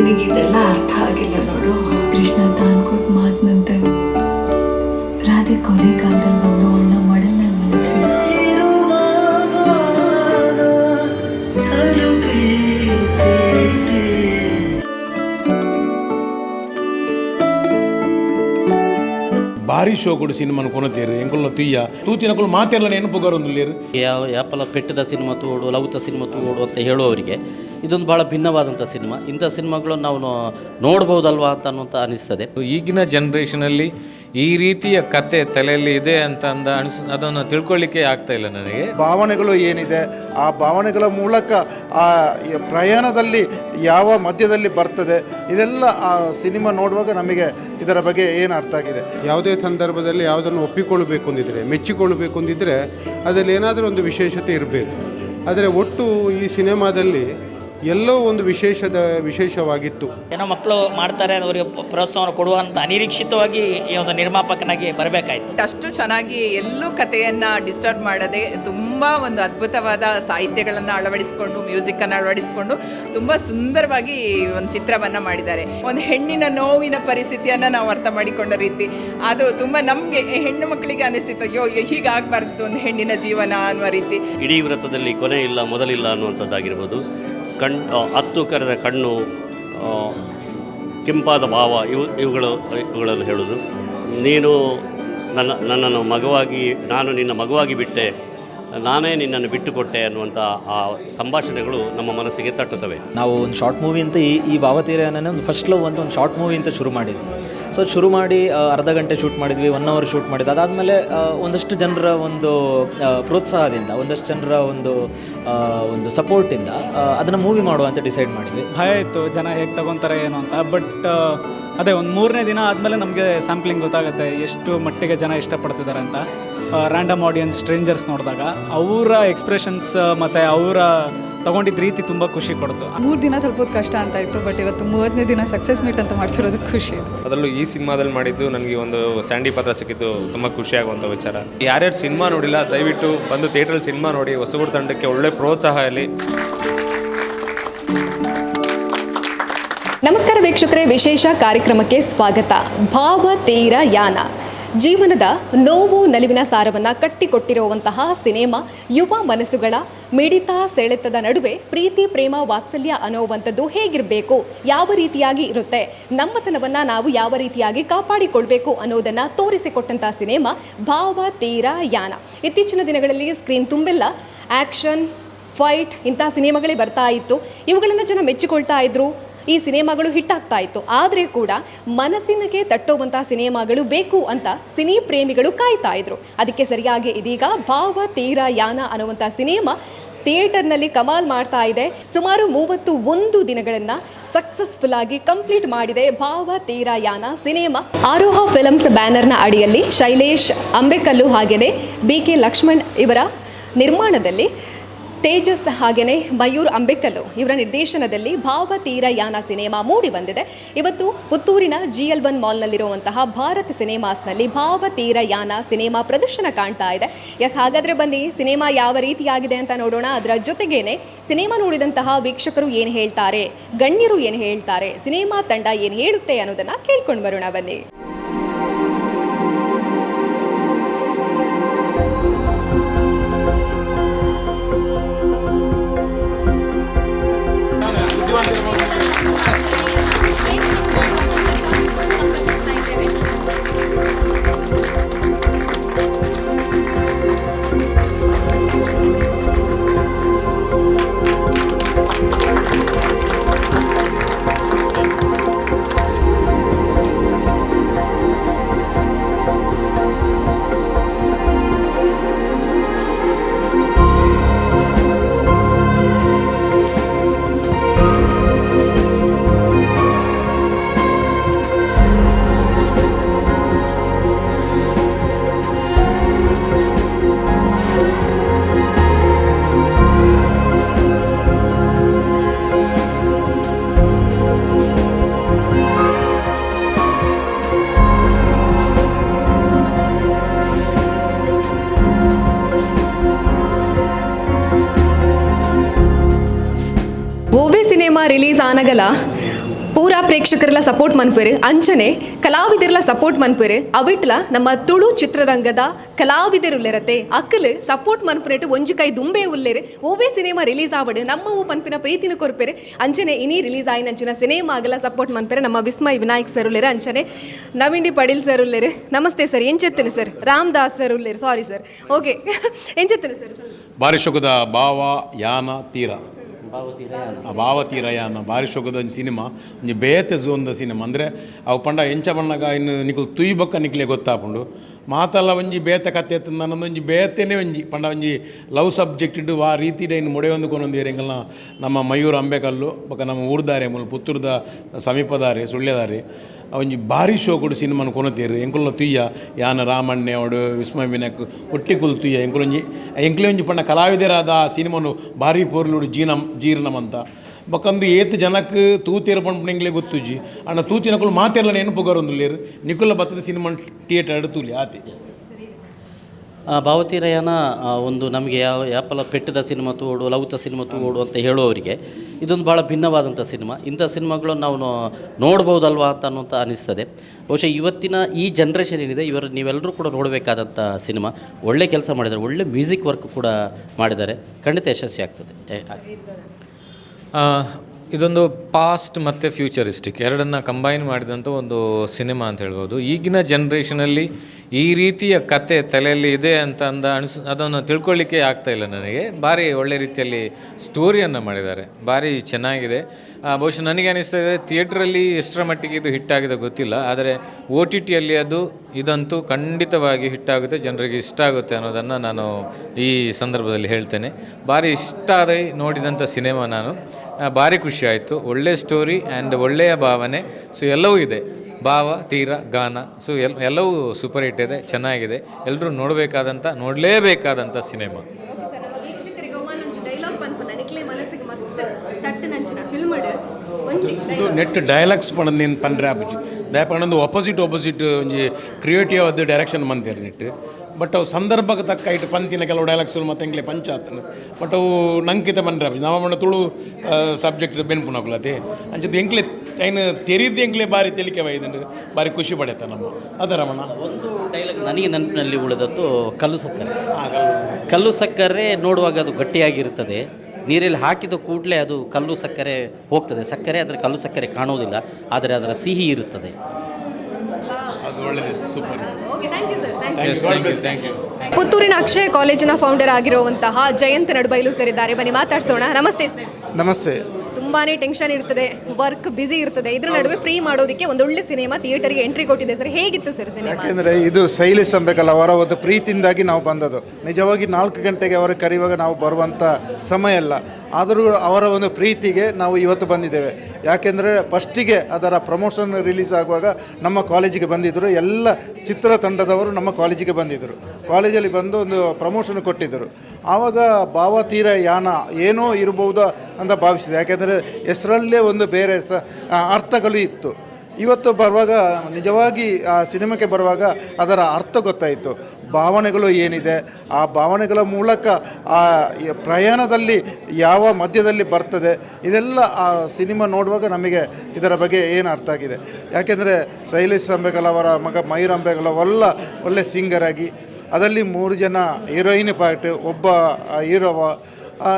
ನಿನಗಿದೆಲ್ಲ ಅರ್ಥ ಆಗಿಲ್ಲ ನೋಡು. ಕೃಷ್ಣ ತಾನು ಕೊಟ್ಟ ಮಾತಿನಂತೆ ರಾಧೆ ಕೊನೆ ಕಾಲದಲ್ಲಿ ಬಂದು ಅವಳನ್ನ ಮಡಲ್ನಲ್ಲಿ ಮಲಗಿಸಿ ಭಾರಿ ಶೋ ಕೊಡು ಸಿನಿಮಾ ಕೊನತೇರು ಎಂಕುಲ್ಲ ತುಯ್ಯ. ತೂತಿನಕುಲು ಮಾತೆಲ್ಲ ನೆನಪುಗಾರೊಂದು ಯಾವ ಯಾಪಲ ಪೆಟ್ಟದ ಸಿನಿಮಾ ತೋಡು ಲವುತ ಸಿನಿಮಾ ತೋಡು ಅಂತ ಹೇಳುವವರಿಗೆ ಇದೊಂದು ಭಾಳ ಭಿನ್ನವಾದಂಥ ಸಿನಿಮಾ. ಇಂಥ ಸಿನಿಮಾಗಳು ನಾವು ನೋಡ್ಬೋದಲ್ವಾ ಅಂತ ಅನ್ನುವಂಥ ಅನಿಸ್ತದೆ. ಈಗಿನ ಜನ್ರೇಷನಲ್ಲಿ ಈ ರೀತಿಯ ಕತೆ ತಲೆಯಲ್ಲಿ ಇದೆ ಅಂತ ಅಂದ ಅನಿಸ್ ಅದನ್ನು ತಿಳ್ಕೊಳ್ಳಿಕ್ಕೆ ಆಗ್ತಾ ಇಲ್ಲ ನನಗೆ. ಭಾವನೆಗಳು ಏನಿದೆ ಆ ಭಾವನೆಗಳ ಮೂಲಕ ಆ ಪ್ರಯಾಣದಲ್ಲಿ ಯಾವ ಮಧ್ಯದಲ್ಲಿ ಬರ್ತದೆ ಇದೆಲ್ಲ ಆ ಸಿನಿಮಾ ನೋಡುವಾಗ ನಮಗೆ ಇದರ ಬಗ್ಗೆ ಏನು ಅರ್ಥ ಆಗಿದೆ. ಯಾವುದೇ ಸಂದರ್ಭದಲ್ಲಿ ಯಾವುದನ್ನು ಒಪ್ಪಿಕೊಳ್ಳಬೇಕು ಅಂದಿದ್ರೆ ಮೆಚ್ಚಿಕೊಳ್ಳಬೇಕು ಅಂದಿದ್ರೆ ಅದರಲ್ಲಿ ಏನಾದರೂ ಒಂದು ವಿಶೇಷತೆ ಇರಬೇಕು. ಆದರೆ ಒಟ್ಟು ಈ ಸಿನಿಮಾದಲ್ಲಿ ಎಲ್ಲೋ ಒಂದು ವಿಶೇಷದ ವಿಶೇಷವಾಗಿತ್ತು. ಏನೋ ಮಕ್ಕಳು ಮಾಡ್ತಾರೆ ಅವರಿಗೆ ಪ್ರೋತ್ಸಾಹವನ್ನು ಕೊಡುವಂತ ಅನಿರೀಕ್ಷಿತವಾಗಿ ಈ ಒಂದು ನಿರ್ಮಾಪಕನಾಗಿ ಬರಬೇಕಾಯ್ತು. ಅಷ್ಟು ಚೆನ್ನಾಗಿ ಎಲ್ಲೂ ಕಥೆಯನ್ನ ಡಿಸ್ಟರ್ಬ್ ಮಾಡದೆ ತುಂಬಾ ಒಂದು ಅದ್ಭುತವಾದ ಸಾಹಿತ್ಯಗಳನ್ನು ಅಳವಡಿಸಿಕೊಂಡು ಮ್ಯೂಸಿಕ್ ಅನ್ನು ಅಳವಡಿಸಿಕೊಂಡು ತುಂಬಾ ಸುಂದರವಾಗಿ ಒಂದು ಚಿತ್ರವನ್ನ ಮಾಡಿದ್ದಾರೆ. ಒಂದು ಹೆಣ್ಣಿನ ನೋವಿನ ಪರಿಸ್ಥಿತಿಯನ್ನ ನಾವು ಅರ್ಥ ಮಾಡಿಕೊಂಡ ರೀತಿ ಅದು ತುಂಬಾ ನಮಗೆ ಹೆಣ್ಣು ಮಕ್ಕಳಿಗೆ ಅನಿಸ್ತಿತ್ತು ಅಯ್ಯೋ ಹೀಗಾಗಬಾರ್ದು ಒಂದು ಹೆಣ್ಣಿನ ಜೀವನ ಅನ್ನುವ ರೀತಿ. ಇಡೀ ವೃತ್ತದಲ್ಲಿ ಕೊನೆ ಇಲ್ಲ ಮೊದಲಿಲ್ಲ ಅನ್ನುವಂಥದ್ದಾಗಿರ್ಬೋದು. ಕಣ್ ಹತ್ತು ಕರೆದ ಕಣ್ಣು ಕೆಂಪಾದ ಭಾವ, ಇವು, ಇವುಗಳು, ಇವುಗಳನ್ನು ಹೇಳೋದು ನೀನು ನನ್ನ, ನನ್ನನ್ನು ಮಗವಾಗಿ, ನಾನು ನಿನ್ನ ಮಗುವಾಗಿ ಬಿಟ್ಟೆ, ನಾನೇ ನಿನ್ನನ್ನು ಬಿಟ್ಟುಕೊಟ್ಟೆ ಅನ್ನುವಂಥ ಆ ಸಂಭಾಷಣೆಗಳು ನಮ್ಮ ಮನಸ್ಸಿಗೆ ತಟ್ಟುತ್ತವೆ. ನಾವು ಒಂದು ಶಾರ್ಟ್ ಮೂವಿ ಅಂತ ಈ ಈ ಭಾವತೀರನೇ ಒಂದು ಫಸ್ಟ್ ಲವ್ ಅಂತ ಒಂದು ಶಾರ್ಟ್ ಮೂವಿ ಅಂತ ಶುರು ಮಾಡಿದ್ವಿ. ಸೊ ಶುರು ಮಾಡಿ ಅರ್ಧ ಗಂಟೆ ಶೂಟ್ ಮಾಡಿದ್ವಿ ಒನ್ ಅವರ್ ಶೂಟ್ ಮಾಡಿದ್ವಿ ಅದಾದಮೇಲೆ ಒಂದಷ್ಟು ಜನರ ಒಂದು ಪ್ರೋತ್ಸಾಹದಿಂದ, ಒಂದಷ್ಟು ಜನರ ಒಂದು ಒಂದು ಸಪೋರ್ಟಿಂದ ಅದನ್ನು ಮೂವಿ ಮಾಡುವ ಅಂತ ಡಿಸೈಡ್ ಮಾಡಿದ್ವಿ. ಭಯ ಇತ್ತು, ಜನ ಹೇಗೆ ತಗೊತಾರೆ ಏನು ಅಂತ. ಬಟ್ ಅದೇ ಒಂದು ಮೂರನೇ ದಿನ ಆದಮೇಲೆ ನಮಗೆ ಸ್ಯಾಂಪ್ಲಿಂಗ್ ಗೊತ್ತಾಗುತ್ತೆ, ಎಷ್ಟು ಮಟ್ಟಿಗೆ ಜನ ಇಷ್ಟಪಡ್ತಿದ್ದಾರೆ ಅಂತ. ರ್ಯಾಂಡಮ್ ಆಡಿಯನ್ಸ್ ಸ್ಟ್ರೇಂಜರ್ಸ್ ನೋಡಿದಾಗ, ಅವರ ಎಕ್ಸ್ಪ್ರೆಷನ್ಸ್ ಮತ್ತು ಅವರ ತಗೊಂಡಿದ್ದ ರೀತಿ ತುಂಬ ಖುಷಿ ಕೊಡ್ತು. ಮೂರು ದಿನ ತಲುಪೋದು ಕಷ್ಟ ಅಂತ ಇತ್ತು ಬಟ್ ಇವತ್ತು ಮೂವತ್ತನೇ ದಿನ ಸಕ್ಸಸ್ ಮೀಟ್ ಅಂತ ಮಾಡ್ತಿರೋದು ಖುಷಿ. ಅದರಲ್ಲೂ ಈ ಸಿನಿಮಾದಲ್ಲಿ ಮಾಡಿದ್ದು ನನಗೆ ಒಂದು ಸ್ಯಾಂಡಿ ಪಾತ್ರ ಸಿಕ್ಕಿದ್ದು ತುಂಬ ಖುಷಿಯಾಗುವಂಥ ವಿಚಾರ. ಯಾರ್ಯಾರು ಸಿನಿಮಾ ನೋಡಿಲ್ಲ ದಯವಿಟ್ಟು ಬಂದು ಥಿಯೇಟ್ರಲ್ಲಿ ಸಿನಿಮಾ ನೋಡಿ ಹೊಸಗೂರು ತಂಡಕ್ಕೆ ಒಳ್ಳೆ ಪ್ರೋತ್ಸಾಹ ಇರಲಿ. ನಮಸ್ಕಾರ ವೀಕ್ಷಕರೇ ವಿಶೇಷ ಕಾರ್ಯಕ್ರಮಕ್ಕೆ ಸ್ವಾಗತ. ಭಾವ ತೀರ ಯಾನ. ಜೀವನದ ನೋವು ನಲಿವಿನ ಸಾರವನ್ನು ಕಟ್ಟಿಕೊಟ್ಟಿರುವಂತಹ ಸಿನಿಮಾ ಯುವ ಮನಸ್ಸುಗಳ ಮಿಡಿತ ಸೆಳೆತದ ನಡುವೆ ಪ್ರೀತಿ, ಪ್ರೇಮ, ವಾತ್ಸಲ್ಯ ಅನ್ನೋವಂಥದ್ದು ಹೇಗಿರಬೇಕು? ಯಾವ ರೀತಿಯಾಗಿ ಇರುತ್ತೆ? ನಮ್ಮತನವನ್ನು ನಾವು ಯಾವ ರೀತಿಯಾಗಿ ಕಾಪಾಡಿಕೊಳ್ಬೇಕು ಅನ್ನೋದನ್ನು ತೋರಿಸಿಕೊಟ್ಟಂತಹ ಸಿನಿಮಾ ಭಾವ, ತೀರ, ಯಾನ. ಇತ್ತೀಚಿನ ದಿನಗಳಲ್ಲಿ ಸ್ಕ್ರೀನ್ ತುಂಬೆಲ್ಲ. ಆ್ಯಕ್ಷನ್ ಫೈಟ್ ಇಂತಹ ಸಿನಿಮಾಗಳೇ ಬರ್ತಾ ಇತ್ತು. ಇವುಗಳನ್ನು ಜನ ಮೆಚ್ಚಿಕೊಳ್ತಾ ಇದ್ರು. ಈ ಸಿನಿಮಾಗಳು ಹಿಟ್ ಆಗ್ತಾ ಇತ್ತು. ಆದರೆ ಕೂಡ ಮನಸ್ಸಿನಗೆ ತಟ್ಟುವಂತಹ ಸಿನಿಮಾಗಳು ಬೇಕು ಅಂತ ಸಿನಿ ಪ್ರೇಮಿಗಳು ಕಾಯ್ತಾ ಇದ್ರು. ಅದಕ್ಕೆ ಸರಿಯಾಗಿ ಇದೀಗ ಭಾವ ತೀರ ಯಾನ ಅನ್ನುವಂಥ ಸಿನಿಮಾ ಥಿಯೇಟರ್ನಲ್ಲಿ ಕಮಾಲ್ ಮಾಡ್ತಾ ಇದೆ. ಸುಮಾರು ಮೂವತ್ತು ಒಂದು ದಿನಗಳನ್ನು ಸಕ್ಸಸ್ಫುಲ್ ಆಗಿ ಕಂಪ್ಲೀಟ್ ಮಾಡಿದೆ ಭಾವ ತೀರ ಯಾನ ಸಿನಿಮಾ. ಆರೋಹ ಫಿಲಮ್ಸ್ ಬ್ಯಾನರ್ನ ಅಡಿಯಲ್ಲಿ ಶೈಲೇಶ್ ಅಂಬೆಕಲ್ಲು ಹಾಗೆಯೇ ಬಿ ಕೆ ಲಕ್ಷ್ಮಣ್ ಇವರ ನಿರ್ಮಾಣದಲ್ಲಿ ತೇಜಸ್ ಹಾಗೆಯೇ ಮಯೂರ್ ಅಂಬೆಕಲ್ಲು ಇವರ ನಿರ್ದೇಶನದಲ್ಲಿ ಭಾವತೀರ ಯಾನ ಸಿನಿಮಾ ಮೂಡಿ ಬಂದಿದೆ. ಇವತ್ತು ಪುತ್ತೂರಿನ ಜಿ ಎಲ್ ಒನ್ ಮಾಲ್ನಲ್ಲಿರುವಂತಹ ಭಾರತ್ ಸಿನಿಮಾಸ್ನಲ್ಲಿ ಭಾವತೀರ ಯಾನ ಸಿನಿಮಾ ಪ್ರದರ್ಶನ ಕಾಣ್ತಾ ಇದೆ. ಎಸ್, ಹಾಗಾದರೆ ಬನ್ನಿ, ಸಿನಿಮಾ ಯಾವ ರೀತಿಯಾಗಿದೆ ಅಂತ ನೋಡೋಣ. ಅದರ ಜೊತೆಗೇನೆ ಸಿನಿಮಾ ನೋಡಿದಂತಹ ವೀಕ್ಷಕರು ಏನು ಹೇಳ್ತಾರೆ, ಗಣ್ಯರು ಏನು ಹೇಳ್ತಾರೆ, ಸಿನಿಮಾ ತಂಡ ಏನು ಹೇಳುತ್ತೆ ಅನ್ನೋದನ್ನು ಕೇಳ್ಕೊಂಡು ಬರೋಣ ಬನ್ನಿ. ರಿಲೀಸ್ ಆನಾಗಲ್ಲ ಪೂರಾ ಪ್ರೇಕ್ಷಕರೆಲ್ಲ ಸಪೋರ್ಟ್ ಮನ್ಪೇರು. ಅಂಚನೆ, ಕಲಾವಿದರೆಲ್ಲ ಸಪೋರ್ಟ್ ಮನ್ಪೇರು. ಅವಿಟ್ಲ ನಮ್ಮ ತುಳು ಚಿತ್ರರಂಗದ ಕಲಾವಿದರು ಉಲ್ಲೆರತೆ ಅಕ್ಕಲು ಸಪೋರ್ಟ್ ಮನ್ಪುನೆಟು ಒಂಜಿ ಕೈ ದುಂಬೆ ಉಲ್ಲೆರು. ಓವೇ ಸಿನಿಮಾ ರಿಲೀಸ್ ಆವಡು. ನಮ್ಮ ಓ ಪನ್ಪಿನ ಪ್ರೀತಿನ ಕೊರ್ಪೇರು. ಅಂಚನೆ ಇನಿ ರಿಲೀಸ್ ಆಯಿನಂಚಿನ ಸಿನಿಮಾ ಆಗಲ್ಲ ಸಪೋರ್ಟ್ ಮನ್ಪೇರು. ನಮ್ಮ ವಿಸ್ಮಯ ವಿನಾಯಕ್ ಸರ್ ಉಲ್ಲೆರು ಅಂಚನೆ ನವಿಂಡಿ ಪಡೀಲ್ ಸರ್ ಉಲ್ಲೆರು ನಮಸ್ತೆ ಸರ್, ಎಂಚೆತ್ತೇನೆ ಸರ್? ರಾಮದಾಸ್ ಸರ್ ಉಲ್ಲೆರು ಸಾರಿ. ಸರ್ ಓಕೆ ಎಂಚೆತ್ತೇನೆ ಸರ್? ಬಾರಿ ಶುಗದ ಭಾವ, ಯಾನ ಆ ಭಾವ ಭಾರಿ ಶೋಕದ ಒಂದು ಸಿನಿಮಾ. ಒಂಜಿ ಬೇತೆ ಝೋನ್ದ ಸಿನಿಮಾ. ಅಂದರೆ, ಅವು ಪಂಡ ಎಂಚ ಬಣ್ಣಗ ಇನ್ನು ನಿಕುಲು ತುಯ್ ಬೊಕ್ಕ ನಿಕ್ಲೆ ಗೊತ್ತಾಪುಂಡು. ಮಾತಲ್ಲ ಒಂಜಿ ಬೇತೆ ಕತೆ ನನ್ನೊಂದು ಒಂಜಿ ಬೇತೆನೇ ಒಂಜಿ, ಪಂಡ ಒಂಜಿ ಲವ್ ಸಬ್ಜೆಕ್ಟ್ ಇಡ್ಡು ಆ ರೀತಿಡೆ ಇನ್ನು ಮೊಡೆ ಒಂದು ಕೊನೊಂದು ಎಂಗಲ್ನ ನಮ್ಮ ಮಯೂರ್ ಅಂಬೆಕಲ್ಲು, ಬೊಕ ನಮ್ಮ ಊರ್ದಾರೆ, ಮುಲ್ ಪುತ್ತೂರ್ದ ಸಮೀಪದಾರೆ, ಸುಳ್ಯದಾರೆ. ಒಂಜಿ ಭಾರಿ ಶೋ ಕೊಡು ಸಿನಿಮಾನ ಕೊನತೀರು ಎಂಕುಲ್ಲ ತುಯ್ಯ, ಯಾನ ರಾಮಣ್ಣೆ ಅವಡು, ವಿಸ್ಮಯ ವಿನಾಯಕ್ ಒಟ್ಟಿ ಕುಲ್ ತುಯ್ಯ, ಎಂಕುಲೊಂಜಿ ಎಂಕ್ಲೆ ಒಂಜಿ ಪಂಡ ಕಲಾವಿದರಾದ ಆ ಸಿನಿಮಾನು ಭಾರಿ ಪೋರ್ಲುಡು ಜೀನಂ, ಜೀರ್ಣಮಂತ. ಬೊಕಂದು ಏತ್ ಜನಕ್ಕೆ ತೂತೀರ ಪಂಪನೆಂಗ್ಲೆ ಗೊತ್ತುಜಿ ಅಣ್ಣ ತೂತಿನಕುಲು ಮಾತೆಲ್ಲ ನೆನಪು ಲೇರು ನಿಕುಲ್ಲ ಬತ್ತದ ಸಿನಿಮಾ ಥಿಯೇಟರ್ ಅಡುತ್ತೂಲಿ ಆತಿ. ಭಾವತೀರಯಾನ ಒಂದು ನಮಗೆ ಯಾವ, ಯಾಪಲ ಪೆಟ್ಟದ ಸಿನಿಮಾ ತೋಡು, ಲೌತ ಸಿನಿಮಾ ತೋಡು ಅಂತ ಹೇಳುವವರಿಗೆ ಇದೊಂದು ಭಾಳ ಭಿನ್ನವಾದಂಥ ಸಿನಿಮಾ. ಇಂಥ ಸಿನಿಮಾಗಳನ್ನು ನಾವು ನೋಡ್ಬೋದಲ್ವಾ ಅಂತ ಅನ್ನೋಂಥ ಅನಿಸ್ತದೆ. ಬಹುಶಃ ಇವತ್ತಿನ ಈ ಜನ್ರೇಷನ್ ಏನಿದೆ, ಇವರು ನೀವೆಲ್ಲರೂ ಕೂಡ ನೋಡಬೇಕಾದಂಥ ಸಿನಿಮಾ. ಒಳ್ಳೆ ಕೆಲಸ ಮಾಡಿದ್ದಾರೆ, ಒಳ್ಳೆ ಮ್ಯೂಸಿಕ್ ವರ್ಕ್ ಕೂಡ ಮಾಡಿದ್ದಾರೆ. ಖಂಡಿತ ಯಶಸ್ವಿ ಆಗ್ತದೆ. ಇದೊಂದು ಪಾಸ್ಟ್ ಮತ್ತು ಫ್ಯೂಚರಿಸ್ಟಿಕ್ ಎರಡನ್ನು ಕಂಬೈನ್ ಮಾಡಿದಂಥ ಒಂದು ಸಿನಿಮಾ ಅಂತ ಹೇಳ್ಬೋದು. ಈಗಿನ ಜನ್ರೇಷನಲ್ಲಿ ಈ ರೀತಿಯ ಕತೆ ತಲೆಯಲ್ಲಿ ಇದೆ ಅಂತ ಅಂದ ಅನಿಸ್, ಅದನ್ನು ತಿಳ್ಕೊಳ್ಳಿಕ್ಕೆ ಇಲ್ಲ ನನಗೆ. ಭಾರಿ ಒಳ್ಳೆ ರೀತಿಯಲ್ಲಿ ಸ್ಟೋರಿಯನ್ನು ಮಾಡಿದ್ದಾರೆ. ಭಾರಿ ಚೆನ್ನಾಗಿದೆ. ಬಹುಶಃ ನನಗೆ ಅನಿಸ್ತಾ ಇದೆ, ಥಿಯೇಟ್ರಲ್ಲಿ ಎಷ್ಟರ ಮಟ್ಟಿಗೆ ಇದು ಹಿಟ್ಟಾಗಿದೆ ಗೊತ್ತಿಲ್ಲ. ಆದರೆ ಒ ಟಿ ಟಿಯಲ್ಲಿ ಅದು ಇದಂತೂ ಖಂಡಿತವಾಗಿ ಹಿಟ್ಟಾಗುತ್ತೆ ಜನರಿಗೆ ಇಷ್ಟ ಆಗುತ್ತೆ ಅನ್ನೋದನ್ನು ನಾನು ಈ ಸಂದರ್ಭದಲ್ಲಿ ಹೇಳ್ತೇನೆ. ಭಾರಿ ಇಷ್ಟ ಆದ ನೋಡಿದಂಥ ಸಿನಿಮಾ ನಾನು. ಭಾರಿ ಖುಷಿ ಆಯಿತು. ಒಳ್ಳೆಯ ಸ್ಟೋರಿ ಆ್ಯಂಡ್ ಒಳ್ಳೆಯ ಭಾವನೆ. ಸೊ, ಎಲ್ಲವೂ ಇದೆ. ಭಾವ ತೀರ ಗಾನ ಸೊ ಎಲ್ ಎಲ್ಲವೂ ಸೂಪರ್ ಹಿಟ್ ಇದೆ ಚೆನ್ನಾಗಿದೆ. ಎಲ್ಲರೂ ನೋಡಬೇಕಾದಂಥ ನೋಡಲೇಬೇಕಾದಂಥ ಸಿನಿಮಾ. ನೆಟ್ ಡೈಲಾಗ್ಸ್ ಪಣದ್ ನೀನು ಪಂಡ್ರೆ ಆಪುಜಿ ದಯಪಣಂದು ಒಪೋಸಿಟ್ ಒಪೋಸಿಟ್ ಒಂಜಿ ಕ್ರಿಯೇಟಿವ್ ಅದು ಡೈರೆಕ್ಷನ್ ಮಂತೇರು ನೆಟ್. ಬಟ್ ಅವು ಸಂದರ್ಭಕ್ಕೆ ತಕ್ಕ ಇಟ್ಟು ಪಂತಿನ ಕೆಲವು ಡೈಲಾಗ್ಸ್ ಮತ್ತು ಪಂಚ ಪಂಚಾತನ ಬಟ್ ಅವು ನಂಕಿತ ಪಂಡ್ರೆ ಆಪುಜಿ ನಾವು ಮಣ್ಣ ತುಳು ಸಬ್ಜೆಕ್ಟ್ ಬೆನ್ಪುನಕುಲತೆ ಅಂಚದ ಎಂಕ್ಲೆ ಐನು ತೆರಿದ ಎಂಕ್ಲೆ ಬಾರಿ ತೆಲಿಕೆ ಬೈದಂಡು ಬಾರಿ ಖುಷಿ ಪಡೆತ ನಮ್ಮ. ಅದ ರಮಣ. ಒಂದು ಡೈಲಾಗ್ ನನಗೆ ನೆನಪಿನಲ್ಲಿ ಉಳಿದದ್ದು ಕಲ್ಲು ಸಕ್ಕರೆ. ಕಲ್ಲು ಸಕ್ಕರೆ. ನೋಡುವಾಗ ಅದು ಗಟ್ಟಿಯಾಗಿರ್ತದೆ ನೀರಲ್ಲಿ ಹಾಕಿದ ಕೂಡಲೇ ಅದು ಕಲ್ಲು ಸಕ್ಕರೆ ಹೋಗ್ತದೆ. ಸಕ್ಕರೆ ಅದರ ಕಲ್ಲು ಸಕ್ಕರೆ ಕಾಣುವುದಿಲ್ಲ. ಆದರೆ ಅದರ ಸಿಹಿ ಇರುತ್ತದೆ. ಅದು ಒಳ್ಳೆಯದು super okay thank you sir thank thank you you thank you thank you ಪುತ್ತೂರಿನ ಅಕ್ಷಯ ಕಾಲೇಜಿನ ಫೌಂಡರ್ ಆಗಿರುವಂತಹ ಜಯಂತ್ ನಡುಬೈಲು ಸೇರಿದ್ದಾರೆ. ಇದ್ದಾರೆ ಬನ್ನಿ ಮಾತಾಡಿಸೋಣ. ನಮಸ್ತೆ ಸರ್ ನಮಸ್ತೆ. ತುಂಬಾನೇ ಟೆನ್ಷನ್ ಇರ್ತದೆ ವರ್ಕ್ ಬ್ಯುಸಿ ಇರ್ತದೆ. ಇದ್ರ ನಡುವೆ ಫ್ರೀ ಮಾಡೋದಕ್ಕೆ ಒಂದು ಒಳ್ಳೆ ಸಿನಿಮಾ ಥಿಯೇಟರ್ಗೆ ಎಂಟ್ರಿ ಕೊಟ್ಟಿದೆ ಸರ್. ಹೇಗಿತ್ತು ಸರ್ ಸಿನಿಮಾ ಯಾಕೆಂದರೆ ಇದು ಸೈಲಿಸಬೇಕಲ್ಲ ಅಂಬೇಕಲ್ಲ ಅವರ ಒಂದು ಪ್ರೀತಿಯಿಂದಾಗಿ ನಾವು ಬಂದದ್ದು. ನಿಜವಾಗಿ ನಾಲ್ಕು ಗಂಟೆಗೆ ಅವರು ಕರೆಯುವಾಗ ನಾವು ಬರುವಂಥ ಸಮಯ ಅಲ್ಲ. ಆದರೂ ಅವರ ಒಂದು ಪ್ರೀತಿಗೆ ನಾವು ಇವತ್ತು ಬಂದಿದ್ದೇವೆ. ಯಾಕೆಂದರೆ ಫಸ್ಟಿಗೆ ಅದರ ಪ್ರಮೋಷನ್ ರಿಲೀಸ್ ಆಗುವಾಗ ನಮ್ಮ ಕಾಲೇಜಿಗೆ ಬಂದಿದ್ದರು ಎಲ್ಲ ಚಿತ್ರತಂಡದವರು ನಮ್ಮ ಕಾಲೇಜಿಗೆ ಬಂದಿದ್ದರು ಕಾಲೇಜಲ್ಲಿ ಬಂದು ಒಂದು ಪ್ರಮೋಷನ್ ಕೊಟ್ಟಿದ್ದರು. ಆವಾಗ ಭಾವತೀರ ಯಾನ ಏನೋ ಇರಬಹುದು ಅಂತ ಭಾವಿಸಿದೆ. ಯಾಕೆಂದರೆ ಹೆಸರಲ್ಲೇ ಒಂದು ಬೇರೆ ಸ ಅರ್ಥಗಳು ಇತ್ತು. ಇವತ್ತು ಬರುವಾಗ, ನಿಜವಾಗಿ ಆ ಸಿನಿಮಾಕ್ಕೆ ಬರುವಾಗ ಅದರ ಅರ್ಥ ಗೊತ್ತಾಯಿತು. ಭಾವನೆಗಳು ಏನಿದೆ? ಆ ಭಾವನೆಗಳ ಮೂಲಕ ಆ ಪ್ರಯಾಣದಲ್ಲಿ ಯಾವ ಮಧ್ಯದಲ್ಲಿ ಬರ್ತದೆ? ಇದೆಲ್ಲ ಆ ಸಿನಿಮಾ ನೋಡುವಾಗ ನಮಗೆ ಇದರ ಬಗ್ಗೆ ಏನು ಅರ್ಥ ಆಗಿದೆ? ಯಾಕೆಂದರೆ ಶೈಲೇಶ್ ಅಂಬೆಗಳವರ ಮಗ ಮಯೂರ್ ಅಂಬೆಗಳವೆಲ್ಲ ಒಳ್ಳೆ ಸಿಂಗರ್ ಆಗಿ, ಅದರಲ್ಲಿ ಮೂರು ಜನ ಹೀರೋಯಿನ್ ಪಾರ್ಟ್, ಒಬ್ಬ ಹೀರೋವ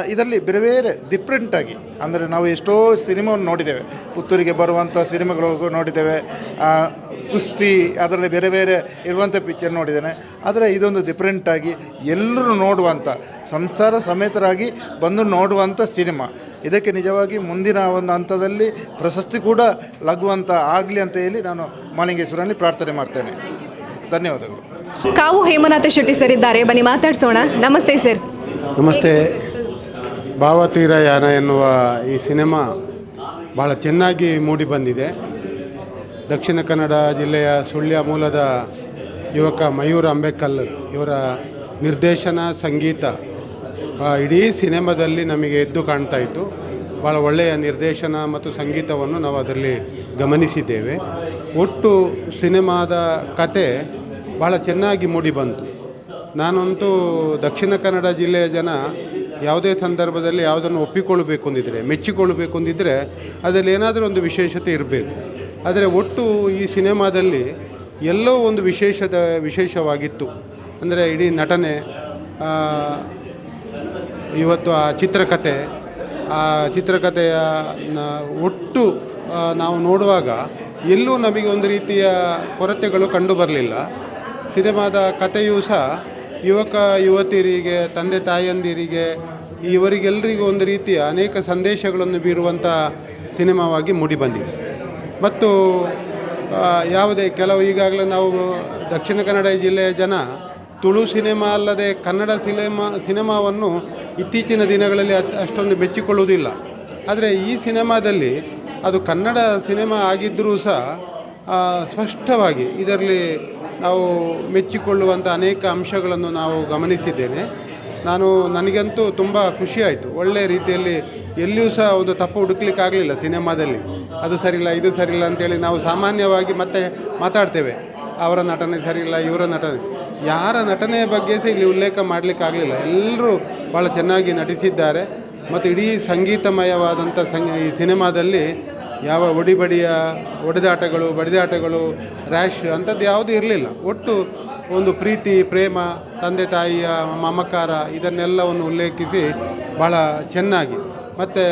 ಇದರಲ್ಲಿ ಬೇರೆ ಬೇರೆ ಡಿಫ್ರೆಂಟಾಗಿ ಅಂದರೆ ನಾವು ಎಷ್ಟೋ ಸಿನಿಮಾವನ್ನು ನೋಡಿದ್ದೇವೆ. ಪುತ್ತೂರಿಗೆ ಬರುವಂಥ ಸಿನಿಮಾಗಳು ನೋಡಿದ್ದೇವೆ. ಆ, ಕುಸ್ತಿ ಅದರಲ್ಲಿ ಬೇರೆ ಬೇರೆ ಇರುವಂಥ ಪಿಕ್ಚರ್ ನೋಡಿದ್ದೇನೆ. ಆದರೆ ಇದೊಂದು ಡಿಫ್ರೆಂಟಾಗಿ ಎಲ್ಲರೂ ನೋಡುವಂಥ ಸಂಸಾರ ಸಮೇತರಾಗಿ ಬಂದು ನೋಡುವಂಥ ಸಿನಿಮಾ. ಇದಕ್ಕೆ ನಿಜವಾಗಿ ಮುಂದಿನ ಒಂದು ಹಂತದಲ್ಲಿ ಪ್ರಶಸ್ತಿ ಕೂಡ ಲಗುವಂಥ ಆಗಲಿ ಅಂತ ಹೇಳಿ ನಾನು ಮಾಲಿಂಗೇಶ್ವರಲ್ಲಿ ಪ್ರಾರ್ಥನೆ ಮಾಡ್ತೇನೆ. ಧನ್ಯವಾದಗಳು. ಕಾವು ಹೇಮನಾಥ ಶೆಟ್ಟಿ ಸರ್ ಇದ್ದಾರೆ. ಬನ್ನಿ ಮಾತಾಡಿಸೋಣ. ನಮಸ್ತೆ ಸರ್. ನಮಸ್ತೆ. ಭಾವತೀರ ಯಾನ ಎನ್ನುವ ಈ ಸಿನಿಮಾ ಭಾಳ ಚೆನ್ನಾಗಿ ಮೂಡಿ ಬಂದಿದೆ. ದಕ್ಷಿಣ ಕನ್ನಡ ಜಿಲ್ಲೆಯ ಸುಳ್ಯ ಮೂಲದ ಯುವಕ ಮಯೂರ್ ಅಂಬೇಕಲ್ ಇವರ ನಿರ್ದೇಶನ, ಸಂಗೀತ ಇಡೀ ಸಿನಿಮಾದಲ್ಲಿ ನಮಗೆ ಎದ್ದು ಕಾಣ್ತಾ ಇತ್ತು. ಭಾಳ ಒಳ್ಳೆಯ ನಿರ್ದೇಶನ ಮತ್ತು ಸಂಗೀತವನ್ನು ನಾವು ಅದರಲ್ಲಿ ಗಮನಿಸಿದ್ದೇವೆ. ಒಟ್ಟು ಸಿನಿಮಾದ ಕತೆ ಭಾಳ ಚೆನ್ನಾಗಿ ಮೂಡಿ ಬಂತು. ನಾನಂತೂ ದಕ್ಷಿಣ ಕನ್ನಡ ಜಿಲ್ಲೆಯ ಜನ ಯಾವುದೇ ಸಂದರ್ಭದಲ್ಲಿ ಯಾವುದನ್ನು ಒಪ್ಪಿಕೊಳ್ಳಬೇಕು ಅಂದಿದ್ದರೆ ಮೆಚ್ಚಿಕೊಳ್ಳಬೇಕು ಅಂದಿದ್ದರೆ ಅದರಲ್ಲಿ ಏನಾದರೂ ಒಂದು ವಿಶೇಷತೆ ಇರಬೇಕು. ಆದರೆ ಒಟ್ಟು ಈ ಸಿನಿಮಾದಲ್ಲಿ ಎಲ್ಲೋ ಒಂದು ವಿಶೇಷದ, ವಿಶೇಷವಾಗಿತ್ತು. ಅಂದರೆ ಇಡೀ ನಟನೆ ಇವತ್ತು ಆ ಚಿತ್ರಕಥೆ ಆ ಚಿತ್ರಕಥೆಯ ಒಟ್ಟು ನಾವು ನೋಡುವಾಗ ಎಲ್ಲೂ ನಮಗೆ ಒಂದು ರೀತಿಯ ಕೊರತೆಗಳು ಕಂಡು ಬರಲಿಲ್ಲ. ಸಿನಿಮಾದ ಕಥೆಯೂ ಸಹ ಯುವಕ, ಯುವತಿಯರಿಗೆ, ತಂದೆ, ತಾಯಂದಿರಿಗೆ ಇವರಿಗೆಲ್ಲರಿಗೂ ಒಂದು ರೀತಿಯ ಅನೇಕ ಸಂದೇಶಗಳನ್ನು ಬೀರುವಂಥ ಸಿನಿಮಾವಾಗಿ ಮೂಡಿಬಂದಿದೆ ಮತ್ತು ಯಾವುದೇ ಕೆಲವು ಈಗಾಗಲೇ ನಾವು ದಕ್ಷಿಣ ಕನ್ನಡ ಜಿಲ್ಲೆಯ ಜನ ತುಳು ಸಿನಿಮಾ ಅಲ್ಲದೆ ಕನ್ನಡ ಸಿನಿಮಾ, ಸಿನಿಮಾವನ್ನು ಇತ್ತೀಚಿನ ದಿನಗಳಲ್ಲಿ ಅಷ್ಟೊಂದು ಮೆಚ್ಚಿಕೊಳ್ಳುವುದಿಲ್ಲ ಆದರೆ ಈ ಸಿನಿಮಾದಲ್ಲಿ ಅದು ಕನ್ನಡ ಸಿನಿಮಾ ಆಗಿದ್ದರೂ ಸಹ ಸ್ಪಷ್ಟವಾಗಿ ಇದರಲ್ಲಿ ನಾವು ಮೆಚ್ಚಿಕೊಳ್ಳುವಂಥ ಅನೇಕ ಅಂಶಗಳನ್ನು ನಾವು ಗಮನಿಸಿದ್ದೇನೆ. ನಾನು ನನಗಂತೂ ತುಂಬ ಖುಷಿಯಾಯಿತು. ಒಳ್ಳೆಯ ರೀತಿಯಲ್ಲಿ ಎಲ್ಲಿಯೂ ಸಹ ಒಂದು ತಪ್ಪು ಹುಡುಕ್ಲಿಕ್ಕಾಗಲಿಲ್ಲ ಸಿನಿಮಾದಲ್ಲಿ. ಅದು ಸರಿಯಿಲ್ಲ, ಇದು ಸರಿಯಿಲ್ಲ ಅಂತೇಳಿ ನಾವು ಸಾಮಾನ್ಯವಾಗಿ ಮತ್ತೆ ಮಾತಾಡ್ತೇವೆ. ಅವರ ನಟನೆ ಸರಿಯಿಲ್ಲ, ಇವರ ನಟನೆ. ಯಾರ ನಟನೆಯ ಬಗ್ಗೆ ಸಹ ಇಲ್ಲಿ ಉಲ್ಲೇಖ ಮಾಡಲಿಕ್ಕಾಗಲಿಲ್ಲ. ಎಲ್ಲರೂ ಭಾಳ ಚೆನ್ನಾಗಿ ನಟಿಸಿದ್ದಾರೆ. ಮತ್ತು ಇಡೀ ಸಂಗೀತಮಯವಾದಂಥ ಸಂಗ ಈ ಸಿನಿಮಾದಲ್ಲಿ ಯಾವ ಒಡಿಬಡಿಯ ಒಡೆದಾಟಗಳು, ಬಡಿದಾಟಗಳು ರ್ಯಾಶ್ ಅಂಥದ್ದು ಯಾವುದೂ ಇರಲಿಲ್ಲ. ಒಟ್ಟು ಒಂದು ಪ್ರೀತಿ, ಪ್ರೇಮ, ತಂದೆ, ತಾಯಿಯ ಮಮಕಾರ ಇದನ್ನೆಲ್ಲವನ್ನು ಉಲ್ಲೇಖಿಸಿ ಭಾಳ ಚೆನ್ನಾಗಿ ಮತ್ತು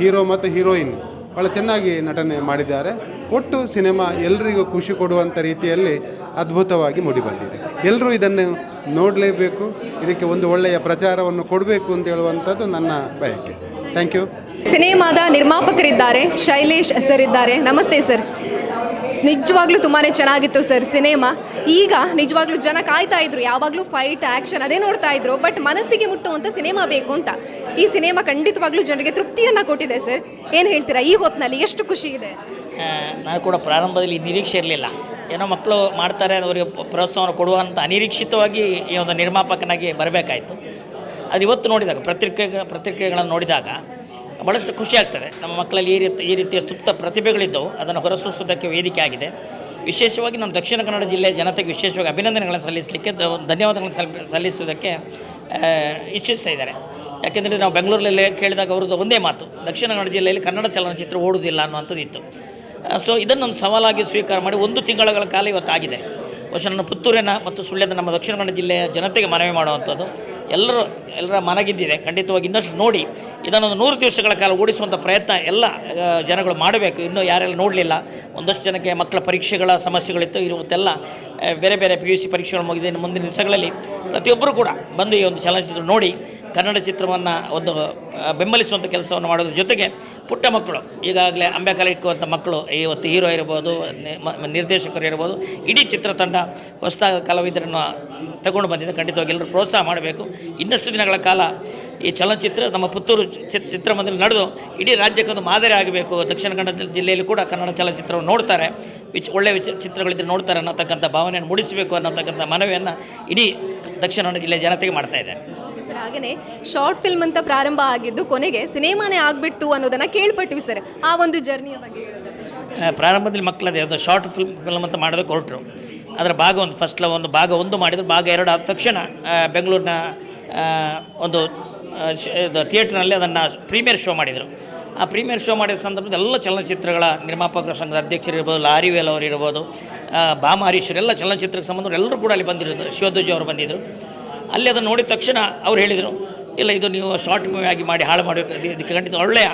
ಹೀರೋ ಮತ್ತು ಹೀರೋಯಿನ್ ಭಾಳ ಚೆನ್ನಾಗಿ ನಟನೆ ಮಾಡಿದ್ದಾರೆ. ಒಟ್ಟು ಸಿನಿಮಾ ಎಲ್ರಿಗೂ ಖುಷಿ ಕೊಡುವಂಥ ರೀತಿಯಲ್ಲಿ ಅದ್ಭುತವಾಗಿ ಮೂಡಿಬಂದಿದೆ ಎಲ್ಲರೂ ಇದನ್ನು ನೋಡಲೇಬೇಕು, ಇದಕ್ಕೆ ಒಂದು ಒಳ್ಳೆಯ ಪ್ರಚಾರವನ್ನು ಕೊಡಬೇಕು ಅಂತ ಹೇಳುವಂಥದ್ದು ನನ್ನ ಬಯಕೆ. ಥ್ಯಾಂಕ್ ಯು ಸಿನಿಮಾದ ನಿರ್ಮಾಪಕರಿದ್ದಾರೆ, ಶೈಲೇಶ್ ಸರ್ ಇದ್ದಾರೆ ನಮಸ್ತೆ ಸರ್. ನಿಜವಾಗ್ಲೂ ತುಂಬಾ ಚೆನ್ನಾಗಿತ್ತು ಸರ್ ಸಿನಿಮಾ. ಈಗ ನಿಜವಾಗ್ಲೂ ಜನ ಕಾಯ್ತಾ ಇದ್ರು, ಯಾವಾಗಲೂ ಫೈಟ್ ಆ್ಯಕ್ಷನ್ ಅದೇ ನೋಡ್ತಾ ಇದ್ರು ಬಟ್ ಮನಸ್ಸಿಗೆ ಮುಟ್ಟುವಂಥ ಸಿನಿಮಾ ಬೇಕು ಅಂತ. ಈ ಸಿನಿಮಾ ಖಂಡಿತವಾಗ್ಲೂ ಜನರಿಗೆ ತೃಪ್ತಿಯನ್ನು ಕೊಟ್ಟಿದೆ ಸರ್. ಏನು ಹೇಳ್ತೀರಾ ಈ ಹೊತ್ತಿನಲ್ಲಿ ಎಷ್ಟು ಖುಷಿ ಇದೆ? ನಾನು ಕೂಡ ಪ್ರಾರಂಭದಲ್ಲಿ ನಿರೀಕ್ಷೆ ಇರಲಿಲ್ಲ. ಏನೋ ಮಕ್ಕಳು ಮಾಡ್ತಾರೆ ಅವರಿಗೆ ಪ್ರೋತ್ಸಾಹ ಪ್ರೋತ್ಸಾಹವನ್ನು ಕೊಡುವಂಥ ಅನಿರೀಕ್ಷಿತವಾಗಿ ಈ ಒಂದು ನಿರ್ಮಾಪಕನಾಗಿ ಬರಬೇಕಾಯಿತು. ಅದು ಇವತ್ತು ನೋಡಿದಾಗ ಪತ್ರಿಕೆ ಪತ್ರಿಕೆಗಳನ್ನು ನೋಡಿದಾಗ ಭಾಳಷ್ಟು ಖುಷಿ ಆಗ್ತದೆ. ನಮ್ಮ ಮಕ್ಕಳಲ್ಲಿ ಈ ರೀತಿ, ಈ ರೀತಿಯ ಸುಪ್ತ ಪ್ರತಿಭೆಗಳಿದ್ದವು. ಅದನ್ನು ಹೊರಸೂಸುವುದಕ್ಕೆ ವೇದಿಕೆ ಆಗಿದೆ. ವಿಶೇಷವಾಗಿ ನಮ್ಮ ದಕ್ಷಿಣ ಕನ್ನಡ ಜಿಲ್ಲೆಯ ಜನತೆಗೆ ವಿಶೇಷವಾಗಿ ಅಭಿನಂದನೆಗಳನ್ನು ಸಲ್ಲಿಸಲಿಕ್ಕೆ ಧನ್ಯವಾದಗಳನ್ನು ಸಲ್, ಸಲ್ಲಿಸುವುದಕ್ಕೆ ಇಚ್ಛಿಸ್ತಾ ಇದ್ದಾರೆ. ಯಾಕೆಂದರೆ ನಾವು ಬೆಂಗಳೂರಲ್ಲೇ ಕೇಳಿದಾಗ ಅವ್ರದ್ದು ಒಂದೇ ಮಾತು, ದಕ್ಷಿಣ ಕನ್ನಡ ಜಿಲ್ಲೆಯಲ್ಲಿ ಕನ್ನಡ ಚಲನಚಿತ್ರ ಓಡುವುದಿಲ್ಲ ಅನ್ನುವಂಥದ್ದು ಇತ್ತು ಸೊ ಇದನ್ನೊಂದು ಸವಾಲಾಗಿ ಸ್ವೀಕಾರ ಮಾಡಿ ಒಂದು ತಿಂಗಳ ಕಾಲ ಇವತ್ತಾಗಿದೆ. ನನ್ನ ಪುತ್ತೂರಿನ ಮತ್ತು ಸುಳ್ಯದ ನಮ್ಮ ದಕ್ಷಿಣ ಕನ್ನಡ ಜಿಲ್ಲೆಯ ಜನತೆಗೆ ಮನವಿ ಮಾಡುವಂಥದ್ದು. ಎಲ್ಲರೂ ಎಲ್ಲರ ಮನಗಿದ್ದಿದೆ. ಖಂಡಿತವಾಗಿ ಇನ್ನಷ್ಟು ನೋಡಿ, ಇದನ್ನೊಂದು ನೂರು ದಿವಸಗಳ ಕಾಲ ಓಡಿಸುವಂಥ ಪ್ರಯತ್ನ ಎಲ್ಲ ಜನಗಳು ಮಾಡಬೇಕು. ಇನ್ನೂ ಯಾರೆಲ್ಲ ನೋಡಲಿಲ್ಲ, ಒಂದಷ್ಟು ಜನಕ್ಕೆ ಮಕ್ಕಳ ಪರೀಕ್ಷೆಗಳ ಸಮಸ್ಯೆಗಳಿತ್ತು. ಇವತ್ತೆಲ್ಲ ಬೇರೆ ಬೇರೆ ಪಿ ಯು ಸಿ ಪರೀಕ್ಷೆಗಳು ಮುಗಿದೆ ಮುಂದಿನ ದಿವಸಗಳಲ್ಲಿ ಪ್ರತಿಯೊಬ್ಬರು ಕೂಡ ಬಂದು ಈ ಒಂದು ಚಲನಚಿತ್ರ ನೋಡಿ ಕನ್ನಡ ಚಿತ್ರವನ್ನು ಒಂದು ಬೆಂಬಲಿಸುವಂಥ ಕೆಲಸವನ್ನು ಮಾಡೋದ್ರ ಜೊತೆಗೆ ಪುಟ್ಟ ಮಕ್ಕಳು, ಈಗಾಗಲೇ ಅಂಬೇಕಾಲ ಇಕ್ಕುವಂಥ ಮಕ್ಕಳು, ಇವತ್ತು ಹೀರೋ ಇರ್ಬೋದು ನಿರ್ದೇಶಕರು ಇರ್ಬೋದು, ಇಡೀ ಚಿತ್ರತಂಡ ಹೊಸದಾಗಿ ಕಲಾವಿದರನ್ನು ತಗೊಂಡು ಬಂದಿದೆ. ಖಂಡಿತವಾಗಿ ಎಲ್ಲರೂ ಪ್ರೋತ್ಸಾಹ ಮಾಡಬೇಕು. ಇನ್ನಷ್ಟು ದಿನಗಳ ಕಾಲ ಈ ಚಲನಚಿತ್ರ ನಮ್ಮ ಪುತ್ತೂರು ಚಿತ್ರಮಂದಿರ ನಡೆದು ಇಡೀ ರಾಜ್ಯಕ್ಕೆ ಒಂದು ಮಾದರಿ ಆಗಬೇಕು. ದಕ್ಷಿಣ ಕನ್ನಡ ಜಿಲ್ಲೆಯಲ್ಲಿ ಕೂಡ ಕನ್ನಡ ಚಲನಚಿತ್ರವನ್ನು ನೋಡ್ತಾರೆ. ವಿಚ್ ಒಳ್ಳೆಯ ವಿಚ ಚಿತ್ರಗಳಿದ್ದರೆ ನೋಡ್ತಾರೆ ಅನ್ನತಕ್ಕಂಥ ಭಾವನೆಯನ್ನು ಮೂಡಿಸಬೇಕು ಅನ್ನತಕ್ಕಂಥ ಮನವಿಯನ್ನು ಇಡೀ ದಕ್ಷಿಣ ಕನ್ನಡ ಜಿಲ್ಲೆಯ ಜನತೆಗೆ ಮಾಡ್ತಾ ಇದ್ದಾರೆ. ಸರ್ ಹಾಗೆಯೇ ಶಾರ್ಟ್ ಫಿಲ್ಮ್ ಅಂತ ಪ್ರಾರಂಭ ಆಗಿದ್ದು ಕೊನೆಗೆ ಸಿನಿಮಾನೇ ಆಗ್ಬಿಡ್ತು ಅನ್ನೋದನ್ನ ಕೇಳ್ಪಟ್ವಿ ಸರ್ ಆ ಒಂದು ಜರ್ನಿಯ ಬಗ್ಗೆ ಪ್ರಾರಂಭದಲ್ಲಿ ಮಕ್ಕಳದೇ ಅದು ಶಾರ್ಟ್ ಫಿಲ್ಮ್ ಫಿಲ್ಮ್ ಅಂತ ಮಾಡೋದಕ್ಕೆ ಹೊರಟರು ಅದರ ಭಾಗ ಒಂದು ಫಸ್ಟ್ ಲ ಒಂದು ಭಾಗ ಒಂದು ಮಾಡಿದ್ರು ಭಾಗ ಎರಡು ಆದ ತಕ್ಷಣ ಬೆಂಗಳೂರಿನ ಒಂದು ಇದು ಥಿಯೇಟ್ರ್ನಲ್ಲಿ ಅದನ್ನು ಪ್ರೀಮಿಯರ್ ಶೋ ಮಾಡಿದರು. ಆ ಪ್ರೀಮಿಯರ್ ಶೋ ಮಾಡಿದ ಸಂದರ್ಭದಲ್ಲಿ ಎಲ್ಲ ಚಲನಚಿತ್ರಗಳ ನಿರ್ಮಾಪಕರ ಸಂಘದ ಅಧ್ಯಕ್ಷರು ಇರ್ಬೋದು ಲಾರಿವೇಲ್ ಅವರು ಇರ್ಬೋದು ಆ, ಭಾಮ ಎಲ್ಲ ಚಲನಚಿತ್ರಕ್ಕೆ ಸಂಬಂಧ ಎಲ್ಲರೂ ಕೂಡ ಅಲ್ಲಿ ಬಂದಿರೋದು. ಶಿವಧ್ವಜ ಅವರು ಬಂದಿದ್ದರು ಅಲ್ಲಿ ಅದನ್ನು ನೋಡಿದ ತಕ್ಷಣ ಅವ್ರು ಹೇಳಿದರು, ಇಲ್ಲ, ಇದು ನೀವು ಶಾರ್ಟ್ ಮೂವಿ ಆಗಿ ಮಾಡಿ, ಹಾಳು ಮಾಡಬೇಕು ಇದು- ಇದಕ್ಕೆ ಖಂಡಿತ ಒಳ್ಳೆಯ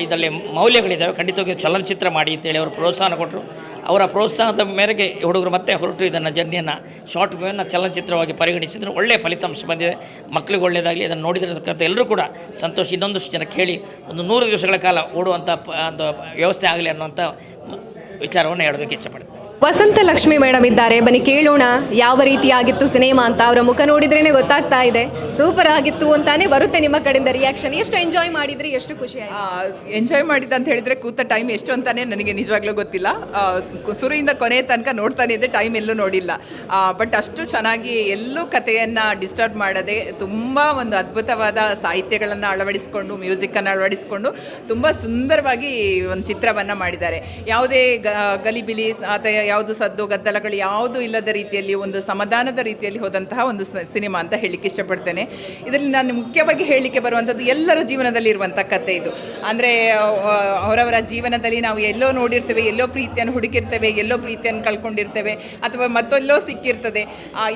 ಇದರಲ್ಲಿ ಮೌಲ್ಯಗಳಿದ್ದಾವೆ, ಖಂಡಿತವಾಗಿ ಚಲನಚಿತ್ರ ಮಾಡಿ ಅಂತೇಳಿ ಅವರು ಪ್ರೋತ್ಸಾಹ ಕೊಟ್ಟರು ಅವರ ಪ್ರೋತ್ಸಾಹದ ಮೇರೆಗೆ ಹುಡುಗರು ಮತ್ತೆ ಹೊರಟು ಇದನ್ನು ಜರ್ನಿಯನ್ನು ಶಾರ್ಟ್ ಮೂವಿಯನ್ನು ಚಲನಚಿತ್ರವಾಗಿ ಪರಿಗಣಿಸಿದ್ರು. ಒಳ್ಳೆಯ ಫಲಿತಾಂಶ ಬಂದಿದೆ. ಮಕ್ಕಳಿಗೆ ಒಳ್ಳೆಯದಾಗಲಿ ಅದನ್ನು ನೋಡಿದಿರತಕ್ಕಂಥ ಎಲ್ಲರೂ ಕೂಡ ಸಂತೋಷ ಇನ್ನೊಂದಷ್ಟು ಜನ ಕೇಳಿ ಒಂದು ನೂರು ದಿವಸಗಳ ಕಾಲ ಓಡುವಂಥ ಒಂದು ವ್ಯವಸ್ಥೆ ಆಗಲಿ ಅನ್ನುವಂಥ ವಿಚಾರವನ್ನು ಹೇಳೋದಕ್ಕೆ ಇಚ್ಛೆಪಡ್ತೀನಿ ವಸಂತ ಲಕ್ಷ್ಮಿ ಮೇಡಮ್ ಇದ್ದಾರೆ. ಬನ್ನಿ ಕೇಳೋಣ, ಯಾವ ರೀತಿಯಾಗಿತ್ತು ಸಿನಿಮಾ ಅಂತ ಅವರ ಮುಖ ನೋಡಿದ್ರೇನೆ ಗೊತ್ತಾಗ್ತಾ ಇದೆ. ಸೂಪರ್ ಆಗಿತ್ತು ಅಂತಾನೆ ಬರುತ್ತೆ ನಿಮ್ಮ ಕಡೆಯಿಂದ ರಿಯಾಕ್ಷನ್ ಎಷ್ಟು ಎಂಜಾಯ್ ಮಾಡಿದ್ರಿ, ಎಷ್ಟು ಖುಷಿ ಆಯ್ತು? ಎಂಜಾಯ್ ಮಾಡಿದ್ದ ಅಂತ ಹೇಳಿದ್ರೆ ಕೂತ ಟೈಮ್ ಎಷ್ಟು ಅಂತಾನೆ ನನಗೆ ನಿಜವಾಗ್ಲೂ ಗೊತ್ತಿಲ್ಲ. ಸುರಿಯಿಂದ ಕೊನೆ ತನಕ ನೋಡ್ತಾನೆ ಇದ್ದೆ ಟೈಮ್ ಎಲ್ಲೂ ನೋಡಿಲ್ಲ. ಬಟ್ ಅಷ್ಟು ಚೆನ್ನಾಗಿ ಎಲ್ಲೂ ಕಥೆಯನ್ನು ಡಿಸ್ಟರ್ಬ್ ಮಾಡದೆ ತುಂಬ ಒಂದು ಅದ್ಭುತವಾದ ಸಾಹಿತ್ಯಗಳನ್ನು ಅಳವಡಿಸಿಕೊಂಡು ಮ್ಯೂಸಿಕ್ಕನ್ನು ಅಳವಡಿಸಿಕೊಂಡು ತುಂಬ ಸುಂದರವಾಗಿ ಒಂದು ಚಿತ್ರವನ್ನು ಮಾಡಿದ್ದಾರೆ. ಯಾವುದೇ ಗಲಿಬಿಲಿ ಅಥವಾ ಯಾವುದು ಸದ್ದು, ಗದ್ದಲಗಳು ಯಾವುದು ಇಲ್ಲದ ರೀತಿಯಲ್ಲಿ, ಒಂದು ಸಮಾಧಾನದ ರೀತಿಯಲ್ಲಿ ಹೋದಂತಹ ಒಂದು ಸಿನಿಮಾ ಅಂತ ಹೇಳಲಿಕ್ಕೆ ಇಷ್ಟಪಡ್ತೇನೆ. ಇದರಲ್ಲಿ ನಾನು ಮುಖ್ಯವಾಗಿ ಹೇಳಲಿಕ್ಕೆ ಬರುವಂಥದ್ದು ಎಲ್ಲರ ಜೀವನದಲ್ಲಿ ಇರುವಂಥ ಕತೆ ಇದು. ಅಂದರೆ ಅವರವರ ಜೀವನದಲ್ಲಿ ನಾವು ಎಲ್ಲೋ ನೋಡಿರ್ತೇವೆ, ಎಲ್ಲೋ ಪ್ರೀತಿಯನ್ನು ಹುಡುಕಿರ್ತೇವೆ, ಎಲ್ಲೋ ಪ್ರೀತಿಯನ್ನು ಕಳ್ಕೊಂಡಿರ್ತೇವೆ, ಅಥವಾ ಮತ್ತೊಲ್ಲೋ ಸಿಕ್ಕಿರ್ತದೆ.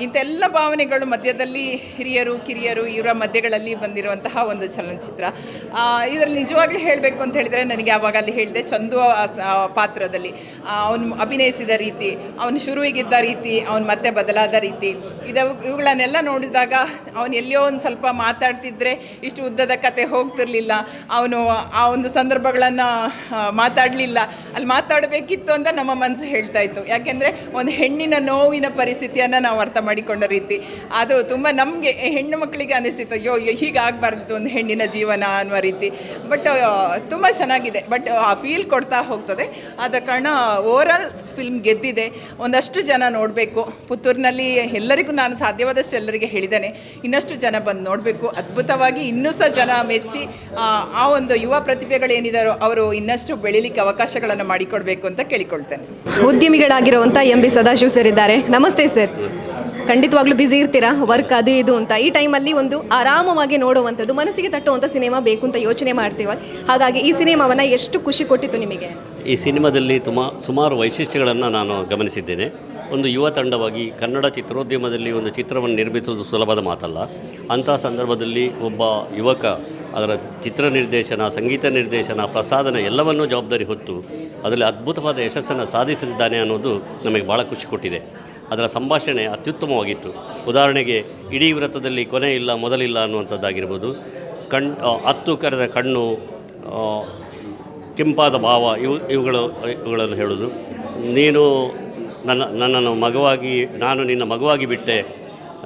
ಇಂಥೆಲ್ಲ ಭಾವನೆಗಳು ಮಧ್ಯದಲ್ಲಿ ಹಿರಿಯರು, ಕಿರಿಯರು ಇವರ ಮಧ್ಯಗಳಲ್ಲಿ ಬಂದಿರುವಂತಹ ಒಂದು ಚಲನಚಿತ್ರ. ಇದರಲ್ಲಿ ನಿಜವಾಗ್ಲೂ ಹೇಳಬೇಕು ಅಂತ ಹೇಳಿದರೆ, ನನಗೆ ಆವಾಗ ಅಲ್ಲಿ ಹೇಳಿದೆ, ಚಂದು ಪಾತ್ರದಲ್ಲಿ. ಅವನು ಅಭಿನಯಿಸಿದ ರೀತಿ, ಅವನು ಶುರುವಿಗಿದ್ದ ರೀತಿ, ಅವನು ಮತ್ತೆ ಬದಲಾದ ರೀತಿ. ಇದು ಇವುಗಳನ್ನೆಲ್ಲ ನೋಡಿದಾಗ ಅವನು ಎಲ್ಲಿಯೋ ಒಂದು ಸ್ವಲ್ಪ ಮಾತಾಡ್ತಿದ್ರೆ ಇಷ್ಟು ಉದ್ದದ ಕತೆ ಹೋಗ್ತಿರ್ಲಿಲ್ಲ. ಅವನು ಆ ಒಂದು ಸಂದರ್ಭಗಳನ್ನು ಮಾತಾಡಲಿಲ್ಲ. ಅಲ್ಲಿ ಮಾತಾಡಬೇಕಿತ್ತು ಅಂತ ನಮ್ಮ ಮನಸ್ಸು ಹೇಳ್ತಾ ಇತ್ತು. ಯಾಕೆಂದರೆ ಒಂದು ಹೆಣ್ಣಿನ ನೋವಿನ ಪರಿಸ್ಥಿತಿಯನ್ನು ನಾವು ಅರ್ಥ ಮಾಡಿಕೊಂಡ ರೀತಿ. ಅದು ತುಂಬ ನಮಗೆ ಹೆಣ್ಣು ಮಕ್ಕಳಿಗೆ ಅನಿಸ್ತಿತ್ತು, ಅಯ್ಯೋ ಹೀಗಾಗಬಾರ್ದು ಒಂದು ಹೆಣ್ಣಿನ ಜೀವನ ಅನ್ನುವ ರೀತಿ. ಬಟ್ ತುಂಬ ಚೆನ್ನಾಗಿದೆ. ಬಟ್ ಆ ಫೀಲ್ ಕೊಡ್ತಾ ಹೋಗ್ತದೆ. ಆದ ಕಾರಣ ಓವರಾಲ್ ಫಿಲ್ಮ್ ಗೆದ್ದಿದೆ. ಒಂದಷ್ಟು ಜನ ನೋಡಬೇಕು. ಪುತ್ತೂರಿನಲ್ಲಿ ಎಲ್ಲರಿಗೂ ನಾನು ಸಾಧ್ಯವಾದಷ್ಟು ಎಲ್ಲರಿಗೆ ಹೇಳಿದ್ದೇನೆ. ಇನ್ನಷ್ಟು ಜನ ಬಂದು ನೋಡಬೇಕು. ಅದ್ಭುತವಾಗಿ ಇನ್ನೂ ಸಹ ಜನ ಮೆಚ್ಚಿ ಆ, ಒಂದು ಯುವ ಪ್ರತಿಭೆಗಳೇನಿದಾರೋ ಅವರು ಇನ್ನಷ್ಟು ಬೆಳಿಲಿಕ್ಕೆ ಅವಕಾಶಗಳನ್ನು ಮಾಡಿಕೊಡ್ಬೇಕು ಅಂತ ಕೇಳಿಕೊಳ್ತೇನೆ. ಉದ್ಯಮಿಗಳಾಗಿರುವಂಥ ಎಂ ಬಿ ಸದಾಶಿವ್ ಸರ್ ಇದ್ದಾರೆ. ನಮಸ್ತೆ ಸರ್. ಖಂಡಿತವಾಗ್ಲೂ ಬ್ಯುಸಿ ಇರ್ತೀರಾ? ವರ್ಕ್ ಅದು ಇದು ಅಂತ. ಈ ಟೈಮಲ್ಲಿ ಒಂದು ಆರಾಮವಾಗಿ ನೋಡುವಂಥದ್ದು, ಮನಸ್ಸಿಗೆ ತಟ್ಟುವಂಥ ಸಿನಿಮಾ ಬೇಕು ಅಂತ ಯೋಚನೆ ಮಾಡ್ತೀವಿ? ಹಾಗಾಗಿ ಈ ಸಿನಿಮಾವನ್ನು ಎಷ್ಟು ಖುಷಿ ಕೊಟ್ಟಿತ್ತು ನಿಮಗೆ? ಈ ಸಿನಿಮಾದಲ್ಲಿ ತುಮ, ಸುಮಾರು ವೈಶಿಷ್ಟ್ಯಗಳನ್ನು ನಾನು ಗಮನಿಸಿದ್ದೇನೆ. ಒಂದು ಯುವ ತಂಡವಾಗಿ ಕನ್ನಡ ಚಿತ್ರೋದ್ಯಮದಲ್ಲಿ ಒಂದು ಚಿತ್ರವನ್ನು ನಿರ್ಮಿಸುವುದು ಸುಲಭದ ಮಾತಲ್ಲ. ಅಂಥ ಸಂದರ್ಭದಲ್ಲಿ ಒಬ್ಬ ಯುವಕ, ಅದರ ಚಿತ್ರ ನಿರ್ದೇಶನ, ಸಂಗೀತ ನಿರ್ದೇಶನ, ಪ್ರಸಾದನ ಎಲ್ಲವನ್ನೂ ಜವಾಬ್ದಾರಿ ಹೊತ್ತು, ಅದರಲ್ಲಿ ಅದ್ಭುತವಾದ ಯಶಸ್ಸನ್ನು ಸಾಧಿಸಿದ್ದಾನೆ ಅನ್ನೋದು ನಮಗೆ ಭಾಳ ಖುಷಿ ಕೊಟ್ಟಿದೆ. ಅದರ ಸಂಭಾಷಣೆ ಅತ್ಯುತ್ತಮವಾಗಿತ್ತು. ಉದಾಹರಣೆಗೆ, ಇಡೀ ವ್ರತದಲ್ಲಿ ಕೊನೆ ಇಲ್ಲ, ಮೊದಲಿಲ್ಲ ಅನ್ನುವಂಥದ್ದಾಗಿರ್ಬೋದು. ಕಣ್ ಹತ್ತು ಕರೆದ ಕಣ್ಣು ಕೆಂಪಾದ ಭಾವ, ಇವು, ಇವುಗಳು, ಇವುಗಳನ್ನು ಹೇಳೋದು ನೀನು ನನ್ನ, ನನ್ನನ್ನು ಮಗವಾಗಿ, ನಾನು ನಿನ್ನ ಮಗುವಾಗಿ ಬಿಟ್ಟೆ,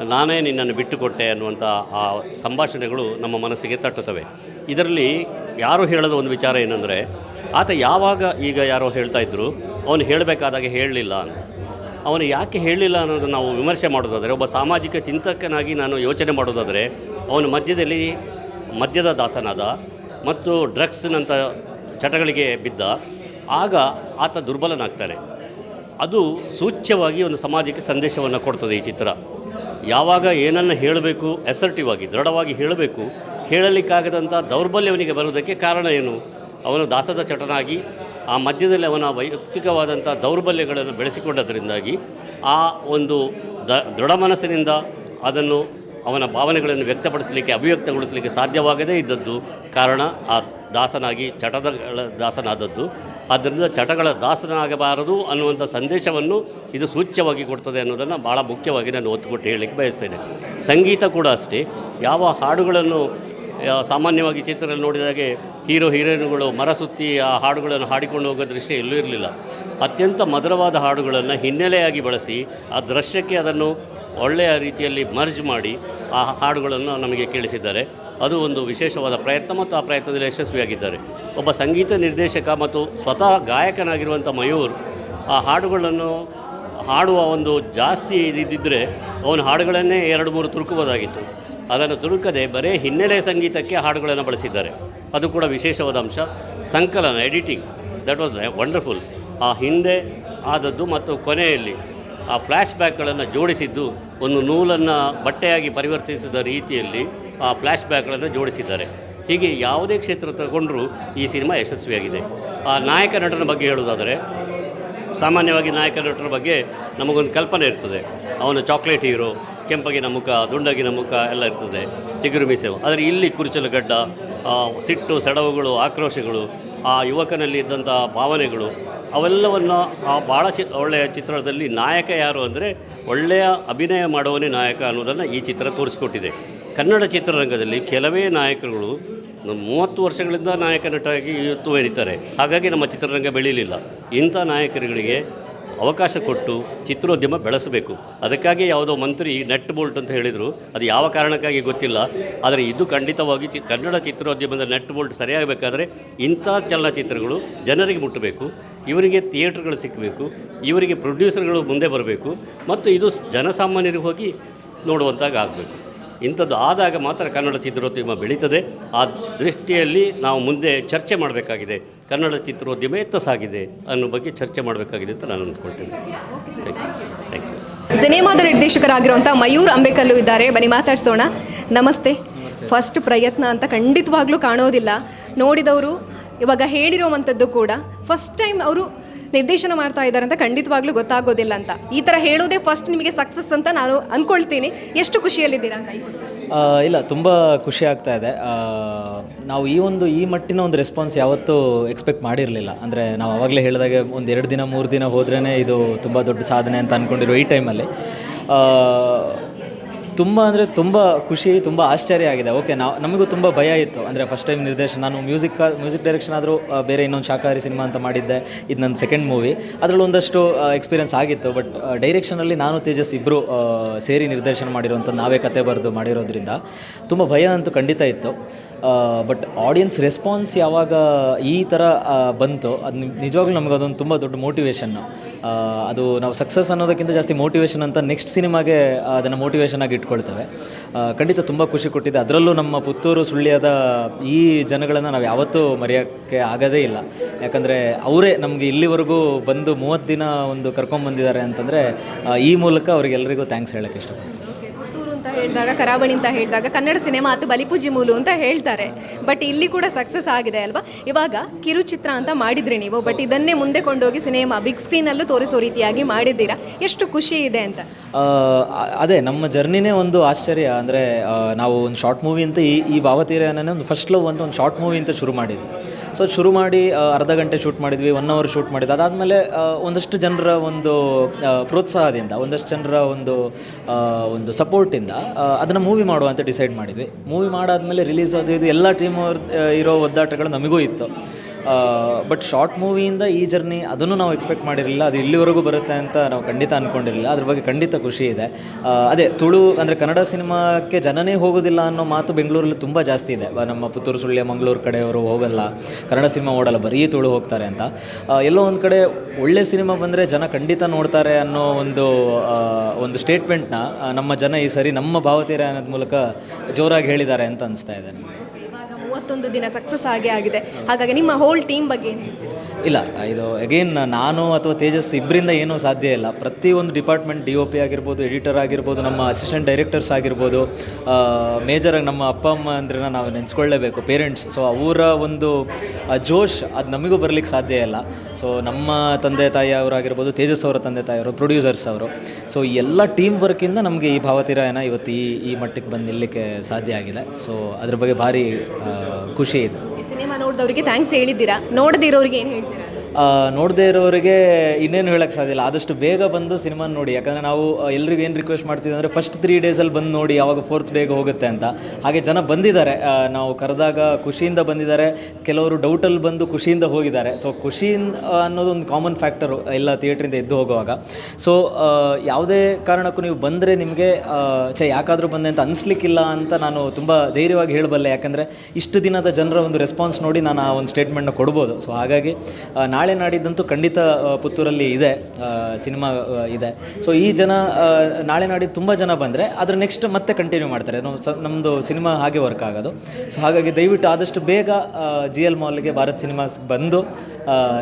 ನಾನೇ ನಿನ್ನನ್ನು ಬಿಟ್ಟುಕೊಟ್ಟೆ ಅನ್ನುವಂಥ ಆ ಸಂಭಾಷಣೆಗಳು ನಮ್ಮ ಮನಸ್ಸಿಗೆ ತಟ್ಟುತ್ತವೆ. ಇದರಲ್ಲಿ ಯಾರು ಹೇಳೋದು ಒಂದು ವಿಚಾರ ಏನಂದರೆ, ಆತ ಯಾವಾಗ ಈಗ ಯಾರೋ ಹೇಳ್ತಾ ಇದ್ದರು ಅವನು ಹೇಳಬೇಕಾದಾಗ ಹೇಳಲಿಲ್ಲ ಅವನು ಯಾಕೆ ಹೇಳಲಿಲ್ಲ ಅನ್ನೋದನ್ನು ನಾವು ವಿಮರ್ಶೆ ಮಾಡೋದಾದರೆ, ಒಬ್ಬ ಸಾಮಾಜಿಕ ಚಿಂತಕನಾಗಿ ನಾನು ಯೋಚನೆ ಮಾಡೋದಾದರೆ, ಅವನು ಮಧ್ಯದಲ್ಲಿ ಮದ್ಯದ ದಾಸನಾದ ಮತ್ತು ಡ್ರಗ್ಸ್ನಂಥ ಚಟಗಳಿಗೆ ಬಿದ್ದ, ಆಗ ಆತ ದುರ್ಬಲನಾಗ್ತಾನೆ. ಅದು ಸೂಚ್ಯವಾಗಿ ಒಂದು ಸಮಾಜಕ್ಕೆ ಸಂದೇಶವನ್ನು ಕೊಡ್ತದೆ ಈ ಚಿತ್ರ. ಯಾವಾಗ ಏನನ್ನು ಹೇಳಬೇಕು ಅಸರ್ಟಿವ್ ಆಗಿ ದೃಢವಾಗಿ ಹೇಳಬೇಕು ಹೇಳಲಿಕ್ಕಾಗದಂಥ ದೌರ್ಬಲ್ಯವನಿಗೆ ಬರುವುದಕ್ಕೆ ಕಾರಣ ಏನು? ಅವನು ದಾಸದ ಚಟನಾಗಿ ಆ ಮಧ್ಯದಲ್ಲಿ ಅವನ ವೈಯಕ್ತಿಕವಾದಂಥ ದೌರ್ಬಲ್ಯಗಳನ್ನು ಬೆಳೆಸಿಕೊಂಡದರಿಂದಾಗಿ ಆ ಒಂದು ದ ದೃಢ ಮನಸ್ಸಿನಿಂದ ಅದನ್ನು ಅವನ ಭಾವನೆಗಳನ್ನು ವ್ಯಕ್ತಪಡಿಸಲಿಕ್ಕೆ, ಅಭಿವ್ಯಕ್ತಗೊಳಿಸಲಿಕ್ಕೆ ಸಾಧ್ಯವಾಗದೇ ಇದ್ದದ್ದು ಕಾರಣ ಆ ದಾಸನಾಗಿ ಚಟಗಳ ದಾಸನಾದದ್ದು. ಆದ್ದರಿಂದ ಚಟಗಳ ದಾಸನಾಗಬಾರದು ಅನ್ನುವಂಥ ಸಂದೇಶವನ್ನು ಇದು ಸೂಚ್ಯವಾಗಿ ಕೊಡ್ತದೆ ಅನ್ನೋದನ್ನು ಭಾಳ ಮುಖ್ಯವಾಗಿ ನಾನು ಒತ್ತು ಕೊಟ್ಟು ಹೇಳಲಿಕ್ಕೆ ಬಯಸ್ತೇನೆ. ಸಂಗೀತ ಕೂಡ ಅಷ್ಟೇ. ಯಾವ ಹಾಡುಗಳನ್ನು ಸಾಮಾನ್ಯವಾಗಿ ಚಿತ್ರದಲ್ಲಿ ನೋಡಿದಾಗೆ ಹೀರೋ ಹೀರೋಯಿನ್ಗಳು ಮರ ಸುತ್ತಿ ಆ ಹಾಡುಗಳನ್ನು ಹಾಡಿಕೊಂಡು ಹೋಗೋ ದೃಶ್ಯ ಎಲ್ಲೂ ಇರಲಿಲ್ಲ. ಅತ್ಯಂತ ಮಧುರವಾದ ಹಾಡುಗಳನ್ನು ಹಿನ್ನೆಲೆಯಾಗಿ ಬಳಸಿ ಆ ದೃಶ್ಯಕ್ಕೆ ಅದನ್ನು ಒಳ್ಳೆಯ ರೀತಿಯಲ್ಲಿ ಮರ್ಜ್ ಮಾಡಿ ಆ ಹಾಡುಗಳನ್ನು ನಮಗೆ ಕೇಳಿಸಿದ್ದಾರೆ. ಅದು ಒಂದು ವಿಶೇಷವಾದ ಪ್ರಯತ್ನ ಮತ್ತು ಆ ಪ್ರಯತ್ನದಲ್ಲಿ ಯಶಸ್ವಿಯಾಗಿದ್ದಾರೆ. ಒಬ್ಬ ಸಂಗೀತ ನಿರ್ದೇಶಕ ಮತ್ತು ಸ್ವತಃ ಗಾಯಕನಾಗಿರುವಂಥ ಮಯೂರ್ ಆ ಹಾಡುಗಳನ್ನು ಹಾಡುವ ಒಂದು ಜಾಸ್ತಿ ಇದ್ದಿದ್ದರೆ ಅವನ ಹಾಡುಗಳನ್ನೇ ಎರಡು ಮೂರು ತುರುಕುವುದಾಗಿತ್ತು. ಅದನ್ನು ತುರುಕದೆ ಬರೀ ಹಿನ್ನೆಲೆ ಸಂಗೀತಕ್ಕೆ ಹಾಡುಗಳನ್ನು ಬಳಸಿದ್ದಾರೆ. ಅದು ಕೂಡ ವಿಶೇಷವಾದ ಅಂಶ. ಸಂಕಲನ ಎಡಿಟಿಂಗ್ ದಟ್ ವಾಸ್ ವಂಡರ್ಫುಲ್ ಆ ಹಿಂದೆ ಆದದ್ದು ಮತ್ತು ಕೊನೆಯಲ್ಲಿ ಆ ಫ್ಲ್ಯಾಶ್ ಬ್ಯಾಕ್ಗಳನ್ನು ಜೋಡಿಸಿದ್ದು ಒಂದು ನೂಲನ್ನು ಬಟ್ಟೆಯಾಗಿ ಪರಿವರ್ತಿಸಿದ ರೀತಿಯಲ್ಲಿ ಆ ಫ್ಲ್ಯಾಶ್ ಬ್ಯಾಕ್ಗಳನ್ನು ಜೋಡಿಸಿದ್ದಾರೆ. ಹೀಗೆ ಯಾವುದೇ ಕ್ಷೇತ್ರ ತಗೊಂಡರೂ ಈ ಸಿನಿಮಾ ಯಶಸ್ವಿಯಾಗಿದೆ. ಆ ನಾಯಕ ನಟನ ಬಗ್ಗೆ ಹೇಳುವುದಾದರೆ ಸಾಮಾನ್ಯವಾಗಿ ನಾಯಕ ನಟರ ಬಗ್ಗೆ ನಮಗೊಂದು ಕಲ್ಪನೆ ಇರ್ತದೆ. ಅವನು ಚಾಕ್ಲೇಟ್ ಹೀರೋ ಕೆಂಪಗಿನ ಮುಖ ದುಂಡಗಿನ ಮುಖ ಎಲ್ಲ ಇರ್ತದೆ. ಚಿಗುರು ಮೀಸೆ ಆದರೆ ಇಲ್ಲಿ ಕುರುಚಲು ಗಡ್ಡ ಆ, ಸಿಟ್ಟು, ಸೆಡವುಗಳು, ಆಕ್ರೋಶಗಳು, ಆ ಯುವಕನಲ್ಲಿ ಇದ್ದಂಥ ಭಾವನೆಗಳು, ಅವೆಲ್ಲವನ್ನು ಆ ಭಾಳ ಚಿ ಒಳ್ಳೆಯ ಚಿತ್ರದಲ್ಲಿ ನಾಯಕ ಯಾರು ಅಂದರೆ ಒಳ್ಳೆಯ ಅಭಿನಯ ಮಾಡುವನೇ ನಾಯಕ ಅನ್ನೋದನ್ನು ಈ ಚಿತ್ರ ತೋರಿಸಿಕೊಟ್ಟಿದೆ. ಕನ್ನಡ ಚಿತ್ರರಂಗದಲ್ಲಿ ಕೆಲವೇ ನಾಯಕರುಗಳು ಮೂವತ್ತು ವರ್ಷಗಳಿಂದ ನಾಯಕ ನಟರಾಗಿ ತುವರಿತಾರೆ ಹಾಗಾಗಿ ನಮ್ಮ ಚಿತ್ರರಂಗ ಬೆಳೀಲಿಲ್ಲ. ಇಂಥ ನಾಯಕರುಗಳಿಗೆ ಅವಕಾಶ ಕೊಟ್ಟು ಚಿತ್ರೋದ್ಯಮ ಬೆಳೆಸಬೇಕು. ಅದಕ್ಕಾಗಿ ಯಾವುದೋ ಮಂತ್ರಿ ನೆಟ್ ಬೋಲ್ಟ್ ಅಂತ ಹೇಳಿದರು. ಅದು ಯಾವ ಕಾರಣಕ್ಕಾಗಿ ಗೊತ್ತಿಲ್ಲ. ಆದರೆ ಇದು ಖಂಡಿತವಾಗಿ ಚಿ, ಕನ್ನಡ ಚಿತ್ರೋದ್ಯಮದ ನೆಟ್ ಬೋಲ್ಟ್ ಸರಿಯಾಗಬೇಕಾದ್ರೆ ಇಂಥ ಚಲನಚಿತ್ರಗಳು ಜನರಿಗೆ ಮುಟ್ಟಬೇಕು. ಇವರಿಗೆ ಥಿಯೇಟ್ರ್ಗಳು ಸಿಕ್ಕಬೇಕು ಇವರಿಗೆ ಪ್ರೊಡ್ಯೂಸರ್ಗಳು ಮುಂದೆ ಬರಬೇಕು. ಮತ್ತು ಇದು ಜನಸಾಮಾನ್ಯರಿಗೆ ಹೋಗಿ ನೋಡುವಂತಾಗ ಆಗಬೇಕು. ಇಂಥದ್ದು ಆದಾಗ ಮಾತ್ರ ಕನ್ನಡ ಚಿತ್ರೋದ್ಯಮ ಬೆಳೀತದೆ. ಆ ದೃಷ್ಟಿಯಲ್ಲಿ ನಾವು ಮುಂದೆ ಚರ್ಚೆ ಮಾಡಬೇಕಾಗಿದೆ. ಕನ್ನಡ ಚಿತ್ರೋದ್ಯಮ ಎತ್ತ ಸಾಗಿದೆ ಅನ್ನೋ ಬಗ್ಗೆ ಚರ್ಚೆ ಮಾಡಬೇಕಾಗಿದೆ ಅಂತ ನಾನು ಅಂದ್ಕೊಳ್ತೇನೆ. ಥ್ಯಾಂಕ್ ಯು ಥ್ಯಾಂಕ್ ಯು ಸಿನಿಮಾದ ನಿರ್ದೇಶಕರಾಗಿರುವಂಥ ಮಯೂರ್ ಅಂಬೇಕಲ್ಲು ಇದ್ದಾರೆ. ಬನ್ನಿ ಮಾತಾಡ್ಸೋಣ. ನಮಸ್ತೆ. ಫಸ್ಟ್ ಪ್ರಯತ್ನ ಅಂತ ಖಂಡಿತವಾಗ್ಲೂ ಕಾಣೋದಿಲ್ಲ. ನೋಡಿದವರು ಇವಾಗ ಹೇಳಿರುವಂಥದ್ದು ಕೂಡ. ಫಸ್ಟ್ ಟೈಮ್ ಅವರು ನಿರ್ದೇಶನ ಮಾಡ್ತಾ ಇದ್ದಾರೆ ಅಂತ ಖಂಡಿತವಾಗ್ಲೂ ಗೊತ್ತಾಗೋದಿಲ್ಲ ಅಂತ. ಈ ಥರ ಹೇಳೋದೇ ಫಸ್ಟ್ ನಿಮಗೆ ಸಕ್ಸಸ್ ಅಂತ ನಾನು ಅಂದ್ಕೊಳ್ತೀನಿ ಎಷ್ಟು ಖುಷಿಯಲ್ಲಿದ್ದೀರಾ ಇಲ್ಲ, ತುಂಬ ಖುಷಿ ಆಗ್ತಾ ಇದೆ. ನಾವು ಈ ಒಂದು, ಈ ಮಟ್ಟಿನ ಒಂದು ರೆಸ್ಪಾನ್ಸ್ ಯಾವತ್ತೂ ಎಕ್ಸ್ಪೆಕ್ಟ್ ಮಾಡಿರಲಿಲ್ಲ. ಅಂದರೆ ನಾವು ಆವಾಗಲೇ ಹೇಳಿದಾಗೆ ಒಂದು ಎರಡು ದಿನ, ಮೂರು ದಿನ ಹೋದ್ರೇ ಇದು ತುಂಬ ದೊಡ್ಡ ಸಾಧನೆ ಅಂತ ಅಂದ್ಕೊಂಡಿರೋ ಈ ಟೈಮಲ್ಲಿ ತುಂಬ ಅಂದರೆ ತುಂಬ ಖುಷಿ, ತುಂಬ ಆಶ್ಚರ್ಯ ಆಗಿದೆ. ಓಕೆ ನಾವು, ನಮಗೂ ತುಂಬ ಭಯ ಇತ್ತು. ಅಂದರೆ ಫಸ್ಟ್ ಟೈಮ್ ನಿರ್ದೇಶನ, ನಾನು ಮ್ಯೂಸಿಕ್ ಮ್ಯೂಸಿಕ್ ಡೈರೆಕ್ಷನ್ ಆದರೂ ಬೇರೆ ಇನ್ನೊಂದು ಶಾಖಾಹಾರಿ ಸಿನಿಮಾ ಅಂತ ಮಾಡಿದ್ದೆ. ಇದು ನನ್ನ ಸೆಕೆಂಡ್ ಮೂವಿ ಅದರಲ್ಲಿ ಒಂದಷ್ಟು ಎಕ್ಸ್ಪೀರಿಯನ್ಸ್ ಆಗಿತ್ತು. ಬಟ್ ಡೈರೆಕ್ಷನಲ್ಲಿ ನಾನು, ತೇಜಸ್ ಇಬ್ಬರು ಸೇರಿ ನಿರ್ದೇಶನ ಮಾಡಿರುವಂಥ ನಾವೇ ಕತೆ ಬರೆದು ಮಾಡಿರೋದ್ರಿಂದ ತುಂಬ ಭಯ ಅಂತೂ ಖಂಡಿತ ಇತ್ತು. ಬಟ್ ಆಡಿಯನ್ಸ್ ರೆಸ್ಪಾನ್ಸ್ ಯಾವಾಗ ಈ ಥರ ಬಂತು, ಅದು ನಿಜವಾಗ್ಲೂ ನಮಗೆ ಅದೊಂದು ತುಂಬ ದೊಡ್ಡ ಮೋಟಿವೇಶನ್ನು ಅದು ನಾವು ಸಕ್ಸಸ್ ಅನ್ನೋದಕ್ಕಿಂತ ಜಾಸ್ತಿ ಮೋಟಿವೇಶನ್ ಅಂತ ನೆಕ್ಸ್ಟ್ ಸಿನಿಮಾಗೆ ಅದನ್ನು ಮೋಟಿವೇಶನ್ ಆಗಿ ಇಟ್ಕೊಳ್ತೇವೆ. ಖಂಡಿತ ತುಂಬ ಖುಷಿ ಕೊಟ್ಟಿದೆ. ಅದರಲ್ಲೂ ನಮ್ಮ ಪುತ್ತೂರು ಸುಳ್ಯದ ಈ ಜನಗಳನ್ನು ನಾವು ಯಾವತ್ತೂ ಮರೆಯೋಕ್ಕೆ ಆಗೋದೇ ಇಲ್ಲ. ಯಾಕಂದರೆ ಅವರೇ ನಮಗೆ ಇಲ್ಲಿವರೆಗೂ ಬಂದು ಮೂವತ್ತು ದಿನ ಒಂದು ಕರ್ಕೊಂಬಂದಿದ್ದಾರೆ ಅಂತಂದರೆ ಈ ಮೂಲಕ ಅವರಿಗೆಲ್ಲರಿಗೂ ಥ್ಯಾಂಕ್ಸ್ ಹೇಳೋಕ್ಕೆ ಇಷ್ಟಪಡ್ತೀನಿ. ಹೇಳಿದಾಗ, ಕರಾವಳಿ ಅಂತ ಹೇಳಿದಾಗ, ಕನ್ನಡ ಸಿನಿಮಾ ಅಥವಾ ಬಲಿಪೂಜಿ ಮೂಲು ಅಂತ ಹೇಳ್ತಾರೆ. ಬಟ್ ಇಲ್ಲಿ ಕೂಡ ಸಕ್ಸಸ್ ಆಗಿದೆ ಅಲ್ವಾ? ಇವಾಗ ಕಿರುಚಿತ್ರ ಅಂತ ಮಾಡಿದ್ರಿ ನೀವು, ಬಟ್ ಇದನ್ನೇ ಮುಂದೆ ಕೊಂಡೋಗಿ ಸಿನಿಮಾ ಬಿಗ್ ಸ್ಕ್ರೀನಲ್ಲೂ ತೋರಿಸೋ ರೀತಿಯಾಗಿ ಮಾಡಿದ್ದೀರಾ? ಎಷ್ಟು ಖುಷಿ ಇದೆ ಅಂತ. ಅದೇ, ನಮ್ಮ ಜರ್ನಿನೇ ಒಂದು ಆಶ್ಚರ್ಯ. ಅಂದರೆ ನಾವು ಒಂದು ಶಾರ್ಟ್ ಮೂವಿ ಅಂತ ಈ ಈ ಒಂದು ಫಸ್ಟ್ ಲವ್ ಅಂತ ಒಂದು ಶಾರ್ಟ್ ಮೂವಿ ಅಂತ ಶುರು ಮಾಡಿದ್ವಿ. ಸೊ ಶುರು ಮಾಡಿ ಅರ್ಧ ಗಂಟೆ ಶೂಟ್ ಮಾಡಿದ್ವಿ ಒನ್ ಅವರ್ ಶೂಟ್ ಮಾಡಿದ್ವಿ ಅದಾದಮೇಲೆ ಒಂದಷ್ಟು ಜನರ ಒಂದು ಪ್ರೋತ್ಸಾಹದಿಂದ, ಒಂದಷ್ಟು ಜನರ ಒಂದು ಒಂದು ಸಪೋರ್ಟಿಂದ ಅದನ್ನು ಮೂವಿ ಮಾಡುವ ಅಂತ ಡಿಸೈಡ್ ಮಾಡಿದ್ವಿ. ಮೂವಿ ಮಾಡಾದಮೇಲೆ ರಿಲೀಸ್ ಅದು ಇದು ಎಲ್ಲ ಟೀಮ್ ಇರೋ ಒದ್ದಾಟಗಳು ನಮಗೂ ಇತ್ತು. ಬಟ್ ಶಾರ್ಟ್ ಮೂವಿಯಿಂದ ಈ ಜರ್ನಿ ಅದನ್ನು ನಾವು ಎಕ್ಸ್ಪೆಕ್ಟ್ ಮಾಡಿರಲಿಲ್ಲ. ಅದು ಇಲ್ಲಿವರೆಗೂ ಬರುತ್ತೆ ಅಂತ ನಾವು ಖಂಡಿತ ಅಂದ್ಕೊಂಡಿರಲಿಲ್ಲ ಅದ್ರ ಬಗ್ಗೆ ಖಂಡಿತ ಖುಷಿ ಇದೆ. ಅದೇ ತುಳು ಅಂದರೆ ಕನ್ನಡ ಸಿನಿಮಾಕ್ಕೆ ಜನನೇ ಹೋಗೋದಿಲ್ಲ ಅನ್ನೋ ಮಾತು ಬೆಂಗಳೂರಲ್ಲಿ ತುಂಬ ಜಾಸ್ತಿ ಇದೆ. ನಮ್ಮ ಪುತ್ತೂರು ಸುಳ್ಯ ಮಂಗಳೂರು ಕಡೆಯವರು ಹೋಗಲ್ಲ, ಕನ್ನಡ ಸಿನಿಮಾ ಓಡಲ್ಲ, ಬರೀ ತುಳು ಹೋಗ್ತಾರೆ ಅಂತ. ಎಲ್ಲೋ ಒಂದು ಕಡೆ ಒಳ್ಳೆ ಸಿನಿಮಾ ಬಂದರೆ ಜನ ಖಂಡಿತ ನೋಡ್ತಾರೆ ಅನ್ನೋ ಒಂದು ಒಂದು ಸ್ಟೇಟ್ಮೆಂಟ್ನ ನಮ್ಮ ಜನ ಈ ಸರಿ ನಮ್ಮ ಭಾವತೀರ ಅನ್ನೋದ್ ಮೂಲಕ ಜೋರಾಗಿ ಹೇಳಿದ್ದಾರೆ ಅಂತ ಅನಿಸ್ತಾ ಇದೆ ನನಗೆ ಇವಾಗ ಮೂವತ್ತೊಂದು ದಿನ ಸಕ್ಸಸ್ ಆಗೇ ಆಗಿದೆ. ಹಾಗಾಗಿ ನಿಮ್ಮ ಹೋಲ್ ಟೀಮ್ ಬಗ್ಗೆ ಏನು ಇಲ್ಲ, ಇದು ಅಗೇನ್ ನಾನು ಅಥವಾ ತೇಜಸ್ ಇಬ್ಬರಿಂದ ಏನೂ ಸಾಧ್ಯ ಇಲ್ಲ. ಪ್ರತಿಯೊಂದು ಡಿಪಾರ್ಟ್ಮೆಂಟ್ ಡಿ ಒ ಪಿ ಆಗಿರ್ಬೋದು ಎಡಿಟರ್ ಆಗಿರ್ಬೋದು, ನಮ್ಮ ಅಸಿಸ್ಟೆಂಟ್ ಡೈರೆಕ್ಟರ್ಸ್ ಆಗಿರ್ಬೋದು ಮೇಜರಾಗಿ ನಮ್ಮ ಅಪ್ಪ, ಅಮ್ಮ ಅಂದ್ರೆ ನಾವು ನೆನೆಸ್ಕೊಳ್ಳೇಬೇಕು ಪೇರೆಂಟ್ಸ್ ಸೊ ಅವರ ಒಂದು ಜೋಶ್ ಅದು ನಮಗೂ ಬರಲಿಕ್ಕೆ ಸಾಧ್ಯ ಇಲ್ಲ. ಸೊ ನಮ್ಮ ತಂದೆ ತಾಯಿ ಅವರಾಗಿರ್ಬೋದು ತೇಜಸ್ ಅವರ ತಂದೆ ತಾಯಿಯವರು ಪ್ರೊಡ್ಯೂಸರ್ಸ್ ಅವರು. ಸೊ ಎಲ್ಲ ಟೀಮ್ ವರ್ಕಿಂದ ನಮಗೆ ಈ ಭಾವತಿರಾಯನ ಇವತ್ತು ಈ ಈ ಮಟ್ಟಕ್ಕೆ ಬಂದು ನಿಲ್ಲಕ್ಕೆ ಸಾಧ್ಯ ಆಗಿದೆ. ಸೊ ಅದ್ರ ಬಗ್ಗೆ ಭಾರಿ ಖುಷಿ ಇದೆ. ನೋಡಿದವರಿಗೆ ಥ್ಯಾಂಕ್ಸ್ ಹೇಳಿದ್ದೀರಾ? ನೋಡದಿರೋರಿಗೆ ಏನು ಹೇಳ್ತೀರಾ? ನೋಡದೇ ಇರೋರಿಗೆ ಇನ್ನೇನು ಹೇಳಕ್ಕೆ ಸಾಧ್ಯ ಇಲ್ಲ. ಆದಷ್ಟು ಬೇಗ ಬಂದು ಸಿನಿಮಾ ನೋಡಿ. ಯಾಕಂದರೆ ನಾವು ಎಲ್ರಿಗೂ ಏನು ರಿಕ್ವೆಸ್ಟ್ ಮಾಡ್ತೀವಿ ಅಂದರೆ ಫಸ್ಟ್ ತ್ರೀ ಡೇಸಲ್ಲಿ ಬಂದು ನೋಡಿ ಯಾವಾಗ ಫೋರ್ತ್ ಡೇಗೆ ಹೋಗುತ್ತೆ ಅಂತ. ಹಾಗೆ ಜನ ಬಂದಿದ್ದಾರೆ. ನಾವು ಕರೆದಾಗ ಖುಷಿಯಿಂದ ಬಂದಿದ್ದಾರೆ. ಕೆಲವರು ಡೌಟಲ್ಲಿ ಬಂದು ಖುಷಿಯಿಂದ ಹೋಗಿದ್ದಾರೆ. ಸೊ ಖುಷಿಯಿಂದ ಅನ್ನೋದು ಒಂದು ಕಾಮನ್ ಫ್ಯಾಕ್ಟರು ಎಲ್ಲ ಥಿಯೇಟ್ರಿಂದ ಎದ್ದು ಹೋಗುವಾಗ. ಸೊ ಯಾವುದೇ ಕಾರಣಕ್ಕೂ ನೀವು ಬಂದರೆ ನಿಮಗೆ ಚ ಯಾಕಾದರೂ ಬಂದೆ ಅಂತ ಅನಿಸ್ಲಿಕ್ಕಿಲ್ಲ ಅಂತ ನಾನು ತುಂಬ ಧೈರ್ಯವಾಗಿ ಹೇಳಬಲ್ಲೆ. ಯಾಕಂದರೆ ಇಷ್ಟು ದಿನದ ಜನರ ಒಂದು ರೆಸ್ಪಾನ್ಸ್ ನೋಡಿ ನಾನು ಆ ಒಂದು ಸ್ಟೇಟ್ಮೆಂಟ್ನ ಕೊಡ್ಬೋದು. ಸೊ ಹಾಗಾಗಿ ಆ, ನಾಳೆ ನಾಡಿದ್ದಂತೂ ಖಂಡಿತ ಪುತ್ತೂರಲ್ಲಿ ಇದೆ ಸಿನಿಮಾ ಇದೆ. ಸೊ ಈ ಜನ ನಾಳೆ ನಾಡಿದ್ದು ತುಂಬ ಜನ ಬಂದರೆ ಅದ್ರ ನೆಕ್ಸ್ಟ್ ಮತ್ತೆ ಕಂಟಿನ್ಯೂ ಮಾಡ್ತಾರೆ. ನಮ್ಮದು ಸಿನಿಮಾ ಹಾಗೆ ವರ್ಕ್ ಆಗೋದು. ಸೊ ಹಾಗಾಗಿ ದಯವಿಟ್ಟು ಆದಷ್ಟು ಬೇಗ ಜಿ ಎಲ್ ಮಾಲ್ಗೆ ಭಾರತ್ ಸಿನಿಮಾಸ್ ಬಂದು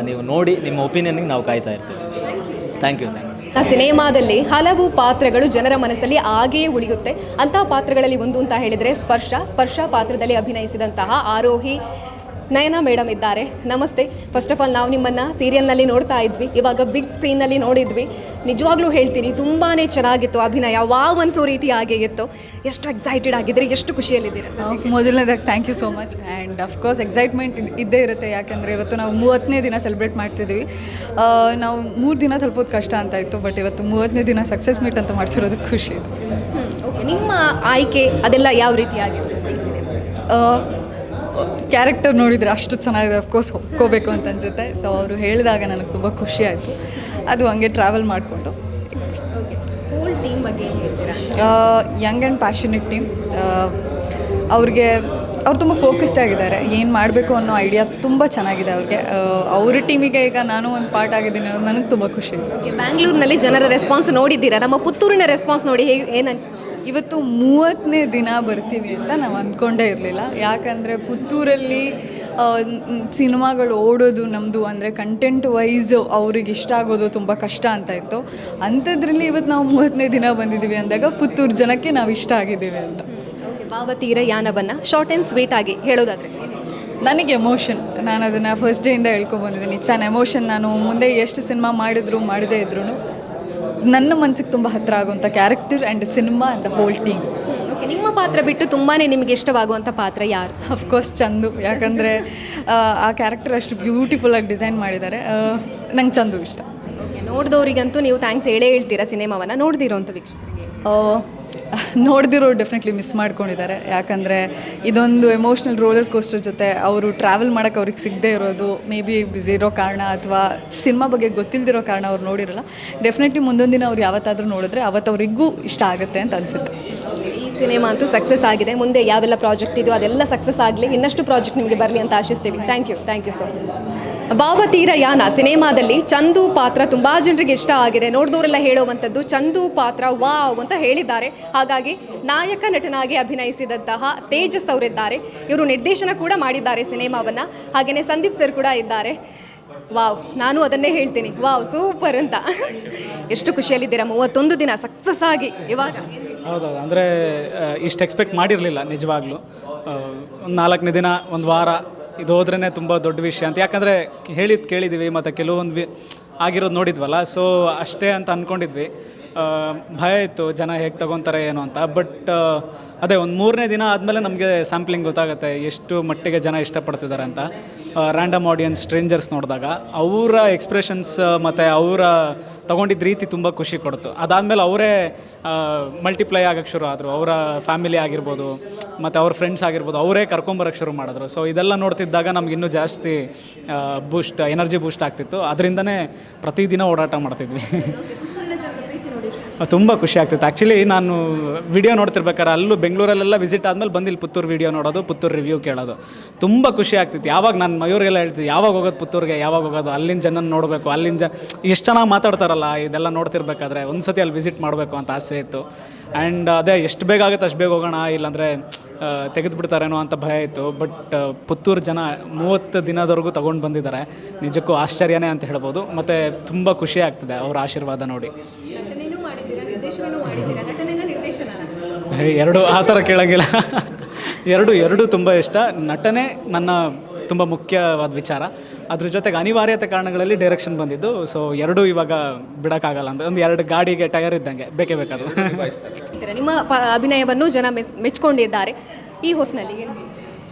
ನೀವು ನೋಡಿ, ನಿಮ್ಮ ಒಪಿನಿಯನ್ಗೆ ನಾವು ಕಾಯ್ತಾ ಇರ್ತೀವಿ. ಥ್ಯಾಂಕ್ ಯು ಥ್ಯಾಂಕ್ ಯು ಸಿನಿಮಾದಲ್ಲಿ ಹಲವು ಪಾತ್ರಗಳು ಜನರ ಮನಸ್ಸಲ್ಲಿ ಹಾಗೆಯೇ ಉಳಿಯುತ್ತೆ. ಅಂತಹ ಪಾತ್ರಗಳಲ್ಲಿ ಒಂದು ಅಂತ ಹೇಳಿದರೆ ಸ್ಪರ್ಶ. ಸ್ಪರ್ಶ ಪಾತ್ರದಲ್ಲಿ ಅಭಿನಯಿಸಿದಂತಹ ಆರೋಹಿ ನಯನ ಮೇಡಮ್ ಇದ್ದಾರೆ. ನಮಸ್ತೆ. ಫಸ್ಟ್ ಆಫ್ ಆಲ್ ನಾವು ನಿಮ್ಮನ್ನು ಸೀರಿಯಲ್ನಲ್ಲಿ ನೋಡ್ತಾ ಇದ್ವಿ. ಇವಾಗ ಬಿಗ್ ಸ್ಕ್ರೀನಲ್ಲಿ ನೋಡಿದ್ವಿ. ನಿಜವಾಗ್ಲೂ ಹೇಳ್ತೀನಿ ತುಂಬಾ ಚೆನ್ನಾಗಿತ್ತು ಅಭಿನಯ. ವಾವ್ ಅನ್ಸೋ ರೀತಿ ಹಾಗೆ ಇತ್ತು. ಎಷ್ಟು ಎಕ್ಸೈಟೆಡ್ ಆಗಿದ್ರಿ ಎಷ್ಟು ಖುಷಿಯಲ್ಲಿದ್ದೀರಾ ಸರ್? ಮೊದಲನೇದಾಗಿ thank you so much and of course excitement ಇದ್ದೇ ಇರುತ್ತೆ. ಯಾಕೆಂದರೆ ಇವತ್ತು ನಾವು ಮೂವತ್ತನೇ ದಿನ ಸೆಲೆಬ್ರೇಟ್ ಮಾಡ್ತಿದ್ದೀವಿ ಆ, ನಾವು ಮೂರು ದಿನ ತಲುಪೋದು ಕಷ್ಟ ಅಂತ ಇತ್ತು ಬಟ್ ಇವತ್ತು ಮೂವತ್ತನೇ ದಿನ ಸಕ್ಸಸ್ ಮೀಟ್ ಅಂತ ಮಾಡ್ತಿರೋದು ಖುಷಿ. ಓಕೆ ನಿಮ್ಮ ಆಯ್ಕೆ ಅದೆಲ್ಲ ಯಾವ ರೀತಿ ಆಗಿತ್ತು? ಕ್ಯಾರೆಕ್ಟರ್ ನೋಡಿದರೆ ಅಷ್ಟು ಚೆನ್ನಾಗಿದೆ ಅಫ್ಕೋರ್ಸ್ ಒಪ್ಕೋಬೇಕು ಅಂತ ಅನ್ಸುತ್ತೆ. ಸೊ ಅವರು ಹೇಳಿದಾಗ ನನಗೆ ತುಂಬ ಖುಷಿ ಆಯಿತು. ಅದು ಹಂಗೆ ಟ್ರಾವೆಲ್ ಮಾಡಿಕೊಂಡು. ಓಕೆ ಹೋಲ್ ಟೀಮ್ ಬಗ್ಗೆ ಏನು ಹೇಳ್ತೀರಾ? ಯಂಗ್ ಆ್ಯಂಡ್ ಪ್ಯಾಷನೆಟ್ ಟೀಮ್ ಅವ್ರಿಗೆ ಅವ್ರು ತುಂಬ ಫೋಕಸ್ಡ್ ಆಗಿದ್ದಾರೆ. ಏನು ಮಾಡಬೇಕು ಅನ್ನೋ ಐಡಿಯಾ ತುಂಬ ಚೆನ್ನಾಗಿದೆ ಅವ್ರಿಗೆ. ಅವ್ರ ಟೀಮಿಗೆ ಈಗ ನಾನು ಒಂದು ಪಾರ್ಟ್ ಆಗಿದ್ದೀನಿ ಅನ್ನೋದು ನನಗೆ ತುಂಬ ಖುಷಿ ಇದೆ ಓಕೆ ಬ್ಯಾಂಗ್ಳೂರಿನಲ್ಲಿ ಜನರ ರೆಸ್ಪಾನ್ಸ್ ನೋಡಿದ್ದೀರಾ? ನಮ್ಮ ಪುತ್ತೂರಿನ ರೆಸ್ಪಾನ್ಸ್ ನೋಡಿ ಹೇಗೆ ಏನು ಇವತ್ತು ಮೂವತ್ತನೇ ದಿನ ಬರ್ತೀವಿ ಅಂತ ನಾವು ಅಂದ್ಕೊಂಡೇ ಇರಲಿಲ್ಲ. ಯಾಕಂದರೆ ಪುತ್ತೂರಲ್ಲಿ ಸಿನಿಮಾಗಳು ಓಡೋದು ನಮ್ಮದು ಅಂದರೆ ಕಂಟೆಂಟ್ ವೈಸ್ ಅವ್ರಿಗೆ ಇಷ್ಟ ಆಗೋದು ತುಂಬ ಕಷ್ಟ ಅಂತ ಇತ್ತು. ಅಂಥದ್ರಲ್ಲಿ ಇವತ್ತು ನಾವು ಮೂವತ್ತನೇ ದಿನ ಬಂದಿದ್ದೀವಿ ಅಂದಾಗ ಪುತ್ತೂರು ಜನಕ್ಕೆ ನಾವು ಇಷ್ಟ ಆಗಿದ್ದೀವಿ ಅಂತ. ಓಕೆ ಭಾವತೀರ ಯಾನವನ್ನು ಶಾರ್ಟ್ ಆ್ಯಂಡ್ ಸ್ವೀಟ್ ಆಗಿ ಹೇಳೋದಾದರೆ. ನನಗೆ ಎಮೋಷನ್ ನಾನು ಅದನ್ನು ಫಸ್ಟ್ ಡೇಯಿಂದ ಹೇಳ್ಕೊಬಂದಿದ್ದೀನಿ ಇಟ್ಸ್ ಆ್ಯನ್ ಎಮೋಷನ್ ನಾನು ಮುಂದೆ ಎಷ್ಟು ಸಿನಿಮಾ ಮಾಡಿದ್ರು ಮಾಡದೇ ಇದ್ರೂ ನನ್ನ ಮನಸ್ಸಿಗೆ ತುಂಬ ಹತ್ತಿರ ಆಗುವಂಥ character and cinema and the whole team okay ನಿಮ್ಮ ಪಾತ್ರ ಬಿಟ್ಟು ತುಂಬಾ ನಿಮಗೆ ಇಷ್ಟವಾಗುವಂಥ ಪಾತ್ರ ಯಾರು? Of course Chandu. ಯಾಕಂದರೆ ಆ ಕ್ಯಾರೆಕ್ಟರ್ ಅಷ್ಟು ಬ್ಯೂಟಿಫುಲ್ಲಾಗಿ ಡಿಸೈನ್ ಮಾಡಿದ್ದಾರೆ. ನಂಗೆ ಚಂದು ಇಷ್ಟ. ಓಕೆ ನೋಡಿದವರಿಗಂತೂ ನೀವು ಥ್ಯಾಂಕ್ಸ್ ಹೇಳೇ ಹೇಳ್ತೀರಾ ಸಿನಿಮಾವನ್ನು? ನೋಡ್ದಿರೋಂಥ ವೀಕ್ಷಕರಿಗೆ? ನೋಡ್ದಿರೋ ಡೆಫಿನೆಟ್ಲಿ ಮಿಸ್ ಮಾಡ್ಕೊಂಡಿದ್ದಾರೆ. ಯಾಕಂದರೆ ಇದೊಂದು ಎಮೋಷ್ನಲ್ ರೋಲರ್ ಕೋಸ್ಟರ್ ಜೊತೆ ಅವರು ಟ್ರಾವೆಲ್ ಮಾಡೋಕ್ಕೆ ಅವ್ರಿಗೆ ಸಿಗದೆ ಇರೋದು ಮೇ ಬಿ ಬ್ಯುಸಿ ಇರೋ ಕಾರಣ ಅಥವಾ ಸಿನಿಮಾ ಬಗ್ಗೆ ಗೊತ್ತಿಲ್ಲದಿರೋ ಕಾರಣ ಅವ್ರು ನೋಡಿರಲ್ಲ. ಡೆಫಿನೆಟ್ಲಿ ಮುಂದೊಂದು ದಿನ ಅವ್ರು ಯಾವತ್ತಾದರೂ ನೋಡಿದ್ರೆ ಅವತ್ತು ಅವರಿಗೂ ಇಷ್ಟ ಆಗುತ್ತೆ ಅಂತ ಅನಿಸುತ್ತೆ. ಈ ಸಿನಿಮಾ ಅಂತೂ ಸಕ್ಸಸ್ ಆಗಿದೆ. ಮುಂದೆ ಯಾವೆಲ್ಲ ಪ್ರಾಜೆಕ್ಟ್ ಇದೆಯೋ ಅದೆಲ್ಲ ಸಕ್ಸಸ್ ಆಗಲಿ. ಇನ್ನಷ್ಟು ಪ್ರಾಜೆಕ್ಟ್ ನಿಮಗೆ ಬರಲಿ ಅಂತ ಆಶಿಸ್ತೀವಿ. Thank you thank you so much Bhavatheera Yana ಸಿನಿಮಾದಲ್ಲಿ ಚಂದು ಪಾತ್ರ ತುಂಬ ಜನರಿಗೆ ಇಷ್ಟ ಆಗಿದೆ. ನೋಡಿದವರೆಲ್ಲ ಹೇಳುವಂಥದ್ದು ಚಂದು ಪಾತ್ರ ವಾವ್ ಅಂತ ಹೇಳಿದ್ದಾರೆ. ಹಾಗಾಗಿ ನಾಯಕ ನಟನಾಗಿ ಅಭಿನಯಿಸಿದಂತಹ ತೇಜಸ್ ಅವರಿದ್ದಾರೆ. ಇವರು ನಿರ್ದೇಶನ ಕೂಡ ಮಾಡಿದ್ದಾರೆ ಸಿನಿಮಾವನ್ನು. ಹಾಗೆಯೇ ಸಂದೀಪ್ ಸರ್ ಕೂಡ ಇದ್ದಾರೆ. ವಾವ್, ನಾನು ಅದನ್ನೇ ಹೇಳ್ತೀನಿ. ವಾವ್, ಸೂಪರ್ ಅಂತ. ಎಷ್ಟು ಖುಷಿಯಲ್ಲಿದ್ದೀರಾ? ಮೂವತ್ತೊಂದು ದಿನ ಸಕ್ಸಸ್ ಆಗಿ. ಇವಾಗ ಹೌದೌದು. ಅಂದರೆ ಇಷ್ಟು ಎಕ್ಸ್ಪೆಕ್ಟ್ ಮಾಡಿರಲಿಲ್ಲ ನಿಜವಾಗ್ಲೂ. ಒಂದು ನಾಲ್ಕನೇ ದಿನ, ಒಂದು ವಾರ ಇದು ಹೋದ್ರೇ ತುಂಬ ದೊಡ್ಡ ವಿಷಯ ಅಂತ. ಯಾಕಂದರೆ ಹೇಳಿದ್ದು ಕೇಳಿದ್ದೀವಿ ಮತ್ತು ಕೆಲವೊಂದು ವಿ, ಆಗಿರೋದು ನೋಡಿದ್ವಲ್ಲ ಸೊ ಅಷ್ಟೇ ಅಂತ ಅಂದ್ಕೊಂಡಿದ್ವಿ ಭಯ ಇತ್ತು, ಜನ ಹೇಗೆ ತಗೊತಾರೆ ಏನು ಅಂತ. ಬಟ್ ಅದೇ ಒಂದು ಮೂರನೇ ದಿನ ಆದಮೇಲೆ ನಮಗೆ ಸ್ಯಾಂಪ್ಲಿಂಗ್ ಗೊತ್ತಾಗುತ್ತೆ, ಎಷ್ಟು ಮಟ್ಟಿಗೆ ಜನ ಇಷ್ಟಪಡ್ತಿದ್ದಾರೆ ಅಂತ. ರ್ಯಾಂಡಮ್ ಆಡಿಯನ್ಸ್ ಸ್ಟ್ರೇಂಜರ್ಸ್ ನೋಡಿದಾಗ ಅವರ ಎಕ್ಸ್ಪ್ರೆಷನ್ಸ್ ಮತ್ತು ಅವರ ತೊಗೊಂಡಿದ್ದ ರೀತಿ ತುಂಬ ಖುಷಿ ಕೊಡ್ತು ಅದಾದಮೇಲೆ ಅವರೇ ಮಲ್ಟಿಪ್ಲೈ ಆಗಕ್ಕೆ ಶುರು ಆದರು. ಅವರ ಫ್ಯಾಮಿಲಿ ಆಗಿರ್ಬೋದು, ಮತ್ತು ಅವ್ರ ಫ್ರೆಂಡ್ಸ್ ಆಗಿರ್ಬೋದು, ಅವರೇ ಕರ್ಕೊಂಬರಕ್ಕೆ ಶುರು ಮಾಡಿದ್ರು. ಸೊ ಇದೆಲ್ಲ ನೋಡ್ತಿದ್ದಾಗ ನಮ್ಗೆ ಇನ್ನೂ ಜಾಸ್ತಿ ಬೂಸ್ಟ್ ಎನರ್ಜಿ ಬೂಸ್ಟ್ ಆಗ್ತಿತ್ತು. ಅದರಿಂದನೇ ಪ್ರತಿದಿನ ಓಡಾಟ ಮಾಡ್ತಿದ್ವಿ. ತುಂಬ ಖುಷಿ ಆಗ್ತಿತ್ತು ಆ್ಯಕ್ಚುಲಿ ನಾನು ವಿಡಿಯೋ ನೋಡ್ತಿರ್ಬೇಕಾದ್ರೆ ಅಲ್ಲೂ ಬೆಂಗಳೂರಲ್ಲೆಲ್ಲ ವಿಸಿಟ್ ಆದಮೇಲೆ ಬಂದಿಲ್ಲಿ ಪುತ್ತೂರು ವಿಡಿಯೋ ನೋಡೋದು, ಪುತ್ತೂರು ರಿವ್ಯೂ ಕೇಳೋದು. ತುಂಬ ಖುಷಿ ಆಗ್ತಿತ್ತು ಯಾವಾಗ ನಾನು ಮಯೂರಿಗೆಲ್ಲ ಹೇಳ್ತಿದ್ದೆ, ಯಾವಾಗ ಹೋಗೋದು ಪುತ್ತೂರಿಗೆ, ಯಾವಾಗ ಹೋಗೋದು, ಅಲ್ಲಿನ ಜನ ನೋಡಬೇಕು, ಅಲ್ಲಿನ ಜ, ಎಷ್ಟು ಚೆನ್ನಾಗಿ ಮಾತಾಡ್ತಾರಲ್ಲ, ಇದೆಲ್ಲ ನೋಡ್ತಿರ್ಬೇಕಾದ್ರೆ ಒಂದು ಸತಿ ಅಲ್ಲಿ ವಿಸಿಟ್ ಮಾಡಬೇಕು ಅಂತ ಆಸೆ ಇತ್ತು. ಆ್ಯಂಡ್ ಅದೇ, ಎಷ್ಟು ಬೇಗ ಆಗುತ್ತೆ ಅಷ್ಟು ಬೇಗ ಹೋಗೋಣ, ಇಲ್ಲಾಂದರೆ ತೆಗೆದುಬಿಡ್ತಾರೇನೋ ಅಂತ ಭಯ ಇತ್ತು. ಬಟ್ ಪುತ್ತೂರು ಜನ ಮೂವತ್ತು ದಿನದವರೆಗೂ ತೊಗೊಂಡು ಬಂದಿದ್ದಾರೆ. ನಿಜಕ್ಕೂ ಆಶ್ಚರ್ಯನೇ ಅಂತ ಹೇಳ್ಬೋದು. ಮತ್ತು ತುಂಬ ಖುಷಿ ಆಗ್ತಿದೆ ಅವರ ಆಶೀರ್ವಾದ ನೋಡಿ. ಮಾಡಿದ್ದೀರಾ? ನಟನೆನ ನಿರ್ದೇಶನ ಹೇ, ಎರಡು ಆ ಥರ ಕೇಳಂಗಿಲ್ಲ. ಎರಡು ಎರಡು ತುಂಬ ಇಷ್ಟ. ನಟನೆ ನನ್ನ ತುಂಬ ಮುಖ್ಯವಾದ ವಿಚಾರ. ಅದ್ರ ಜೊತೆಗೆ ಅನಿವಾರ್ಯತೆ ಕಾರಣಗಳಲ್ಲಿ ಡೈರೆಕ್ಷನ್ ಬಂದಿದ್ದು. ಸೊ ಎರಡು ಇವಾಗ ಬಿಡೋಕ್ಕಾಗಲ್ಲ ಅಂತ. ಒಂದು ಎರಡು ಗಾಡಿಗೆ ಟಯರ್ ಇದ್ದಂಗೆ. ಬೇಕೇ ಬೇಕದು ನಿಮ್ಮ ಅಭಿನಯವನ್ನು ಜನ ಮೆಚ್ ಮೆಚ್ಕೊಂಡಿದ್ದಾರೆ. ಈ ಹೊತ್ತಿನಲ್ಲಿ?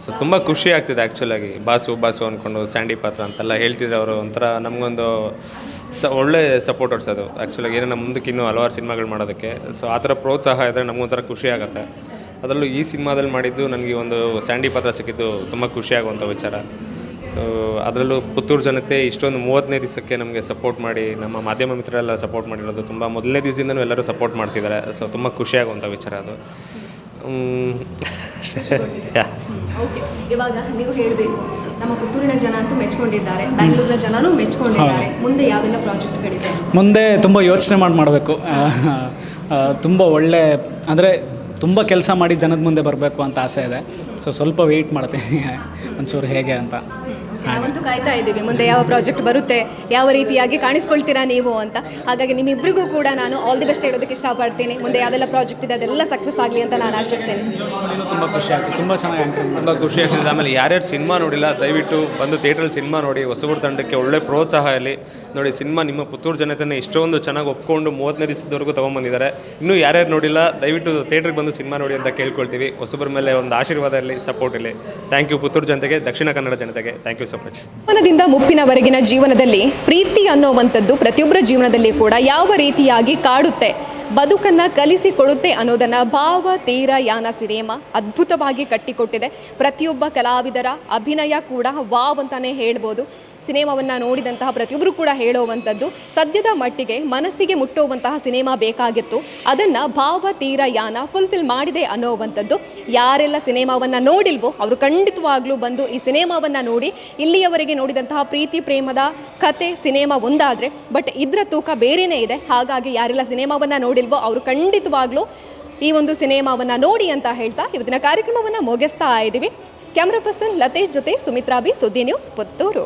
ಸೊ ತುಂಬ ಖುಷಿ ಆಗ್ತಿದೆ ಆ್ಯಕ್ಚುಲಾಗಿ ಬಾಸು ಬಾಸು ಅಂದ್ಕೊಂಡು ಸ್ಯಾಂಡಿ ಪಾತ್ರ ಅಂತೆಲ್ಲ ಹೇಳ್ತಿದ್ರು ಅವರು. ಒಂಥರ ನಮಗೊಂದು ಸ ಒಳ್ಳೆ ಸಪೋರ್ಟರ್ಸ್ ಅದು. ಆ್ಯಕ್ಚುಲಾಗಿ ಏನೋ ಮುಂದಕ್ಕೆ ಇನ್ನೂ ಹಲವಾರು ಸಿನಿಮಾಗಳು ಮಾಡೋದಕ್ಕೆ. ಸೊ ಆ ಥರ ಪ್ರೋತ್ಸಾಹ ಇದ್ದರೆ ನಮಗೊಂಥರ ಖುಷಿ ಆಗುತ್ತೆ. ಅದರಲ್ಲೂ ಈ ಸಿನಿಮಾದಲ್ಲಿ ಮಾಡಿದ್ದು ನನಗೆ ಒಂದು ಸ್ಯಾಂಡಿ ಪಾತ್ರ ಸಿಕ್ಕಿದ್ದು ತುಂಬ ಖುಷಿಯಾಗುವಂಥ ವಿಚಾರ. ಸೊ ಅದರಲ್ಲೂ ಪುತ್ತೂರು ಜನತೆ ಇಷ್ಟೊಂದು ಮೂವತ್ತನೇ ದಿವಸಕ್ಕೆ ನಮಗೆ ಸಪೋರ್ಟ್ ಮಾಡಿ, ನಮ್ಮ ಮಾಧ್ಯಮ ಮಿತ್ರರೆಲ್ಲ ಸಪೋರ್ಟ್ ಮಾಡಿರೋದು ತುಂಬ ಮೊದಲನೇ ದಿವಸದಿಂದನೂ ಎಲ್ಲರೂ ಸಪೋರ್ಟ್ ಮಾಡ್ತಿದ್ದಾರೆ. ಸೊ ತುಂಬ ಖುಷಿಯಾಗುವಂಥ ವಿಚಾರ ಅದು. ಯಾ ಓಕೆ ಇವಾಗ ನೀವು ಹೇಳಬೇಕು ನಮ್ಮ ಪುತ್ತೂರಿನ ಜನ ಅಂತೂ ಮೆಚ್ಕೊಂಡಿದ್ದಾರೆ ಬ್ಯಾಂಗ್ಳೂರಿನ ಜನನೂ ಮೆಚ್ಕೊಂಡಿದ್ದಾರೆ ಮುಂದೆ ಯಾವೆಲ್ಲ ಪ್ರಾಜೆಕ್ಟ್ಗಳಿದೆ ಮುಂದೆ ತುಂಬ ಯೋಚನೆ ಮಾಡಿ ಮಾಡಬೇಕು. ತುಂಬ ಒಳ್ಳೆ ಅಂದರೆ ತುಂಬ ಕೆಲಸ ಮಾಡಿ ಜನದ ಮುಂದೆ ಬರಬೇಕು ಅಂತ ಆಸೆ ಇದೆ. ಸೊ ಸ್ವಲ್ಪ ವೆಯ್ಟ್ ಮಾಡ್ತೀನಿ. ಒಂಚೂರು ಹೇಗೆ ಅಂತ. ನಾವಂತೂ ಕಾಯ್ತಾ ಇದ್ದೀವಿ. ಮುಂದೆ ಯಾವ ಪ್ರಾಜೆಕ್ಟ್ ಬರುತ್ತೆ, ಯಾವ ರೀತಿಯಾಗಿ ಕಾಣಿಸ್ಕೊಳ್ತೀರಾ ನೀವು ಅಂತ. ಹಾಗಾಗಿ ನಿಮ್ಮಿಬ್ಬರಿಗೂ ಕೂಡ ನಾನು ಆಲ್ ದಿ ಬೆಸ್ಟ್ ಹೇಳೋದಕ್ಕೆ ಇಷ್ಟಪಡ್ತೀನಿ. ಮುಂದೆ ಯಾವೆಲ್ಲ ಪ್ರಾಜೆಕ್ಟ್ ಇದೆ, ಅದೆಲ್ಲ ಸಕ್ಸಸ್ ಆಗಲಿ ಅಂತ ನಾನು ಆಶಿಸ್ತೇನೆ. ತುಂಬ ಖುಷಿ ಆಗ್ತದೆ ತುಂಬ ಚೆನ್ನಾಗಿ ತುಂಬ ಖುಷಿ ಆಗ್ತದೆ. ಆಮೇಲೆ ಯಾರ್ಯಾರು ಸಿನಿಮಾ ನೋಡಿಲ್ಲ, ದಯವಿಟ್ಟು ಬಂದು ಥಿಯೇಟ್ರಲ್ಲಿ ಸಿನಿಮಾ ನೋಡಿ, ಹೊಸಬರ ತಂಡಕ್ಕೆ ಒಳ್ಳೆ ಪ್ರೋತ್ಸಾಹ ಇಲ್ಲಿ ನೋಡಿ, ಸಿನಿಮಾ ನಿಮ್ಮ ಪುತ್ತೂರು ಜನತೆನ ಇಷ್ಟೊಂದು ಚೆನ್ನಾಗಿ ಒಪ್ಕೊಂಡು ಮೂವತ್ತನೇ ದಿವಸದವರೆಗೂ ತೊಗೊಂಬಂದಿದ್ದಾರೆ. ಇನ್ನೂ ಯಾರ್ಯಾರು ನೋಡಿಲ್ಲ, ದಯವಿಟ್ಟು ಥಿಯೇಟ್ರಿಗೆ ಬಂದು ಸಿನಿಮಾ ನೋಡಿ ಅಂತ ಕೇಳ್ಕೊಳ್ತೀವಿ. ಹೊಸಬರ ಮೇಲೆ ಒಂದು ಆಶೀರ್ವಾದ ಇರಲಿ ಸಪೋರ್ಟ್ ಇರಲಿ. ಥ್ಯಾಂಕ್ ಯು ಪುತ್ತೂರು ಜನತೆಗೆ, ದಕ್ಷಿಣ ಕನ್ನಡ ಜನತೆಗೆ. ಥ್ಯಾಂಕ್ ಯು ಸೊ ಮಚ್ ಜೀವನದಿಂದ ಮುಪ್ಪಿನವರೆಗಿನ ಜೀವನದಲ್ಲಿ ಪ್ರೀತಿ ಅನ್ನೋವಂಥದ್ದು ಪ್ರತಿಯೊಬ್ಬರ ಜೀವನದಲ್ಲಿ ಕೂಡ ಯಾವ ರೀತಿಯಾಗಿ ಕಾಡುತ್ತೆ, ಬದುಕನ್ನ ಕಲಿಸಿಕೊಡುತ್ತೆ ಅನ್ನೋದನ್ನ ಭಾವ, ತೀರ, ಯಾನ ಸಿನಿಮಾ ಅದ್ಭುತವಾಗಿ ಕಟ್ಟಿಕೊಟ್ಟಿದೆ. ಪ್ರತಿಯೊಬ್ಬ ಕಲಾವಿದರ ಅಭಿನಯ ಕೂಡ ವಾವ್ ಅಂತಾನೆ ಹೇಳ್ಬೋದು. ಸಿನಿಮಾವನ್ನು ನೋಡಿದಂತಹ ಪ್ರತಿಯೊಬ್ಬರು ಕೂಡ ಹೇಳುವಂಥದ್ದು, ಸದ್ಯದ ಮಟ್ಟಿಗೆ ಮನಸ್ಸಿಗೆ ಮುಟ್ಟುವಂತಹ ಸಿನಿಮಾ ಬೇಕಾಗಿತ್ತು. ಅದನ್ನು ಭಾವ, ತೀರ, ಯಾನ ಫುಲ್ಫಿಲ್ ಮಾಡಿದೆ ಅನ್ನೋವಂಥದ್ದು. ಯಾರೆಲ್ಲ ಸಿನಿಮಾವನ್ನು ನೋಡಿಲ್ವೋ, ಅವರು ಖಂಡಿತವಾಗ್ಲೂ ಬಂದು ಈ ಸಿನಿಮಾವನ್ನು ನೋಡಿ, ಇಲ್ಲಿಯವರೆಗೆ ನೋಡಿದಂತಹ ಪ್ರೀತಿ, ಪ್ರೇಮದ ಕತೆ ಸಿನಿಮಾ ಒಂದಾದರೆ, ಬಟ್ ಇದರ ತೂಕ ಬೇರೆಯೇ ಇದೆ. ಹಾಗಾಗಿ ಯಾರೆಲ್ಲ ಸಿನಿಮಾವನ್ನು ನೋಡಿಲ್ವೋ, ಅವರು ಖಂಡಿತವಾಗ್ಲೂ ಈ ಒಂದು ಸಿನಿಮಾವನ್ನು ನೋಡಿ ಅಂತ ಹೇಳ್ತಾ ಇವತ್ತಿನ ಕಾರ್ಯಕ್ರಮವನ್ನು ಮುಗಿಸ್ತಾ ಇದ್ದೀವಿ ಕ್ಯಾಮ್ರಾ ಪರ್ಸನ್ ಲತೇಶ್ ಜೊತೆ Sumitra B, Suddi news Puttur.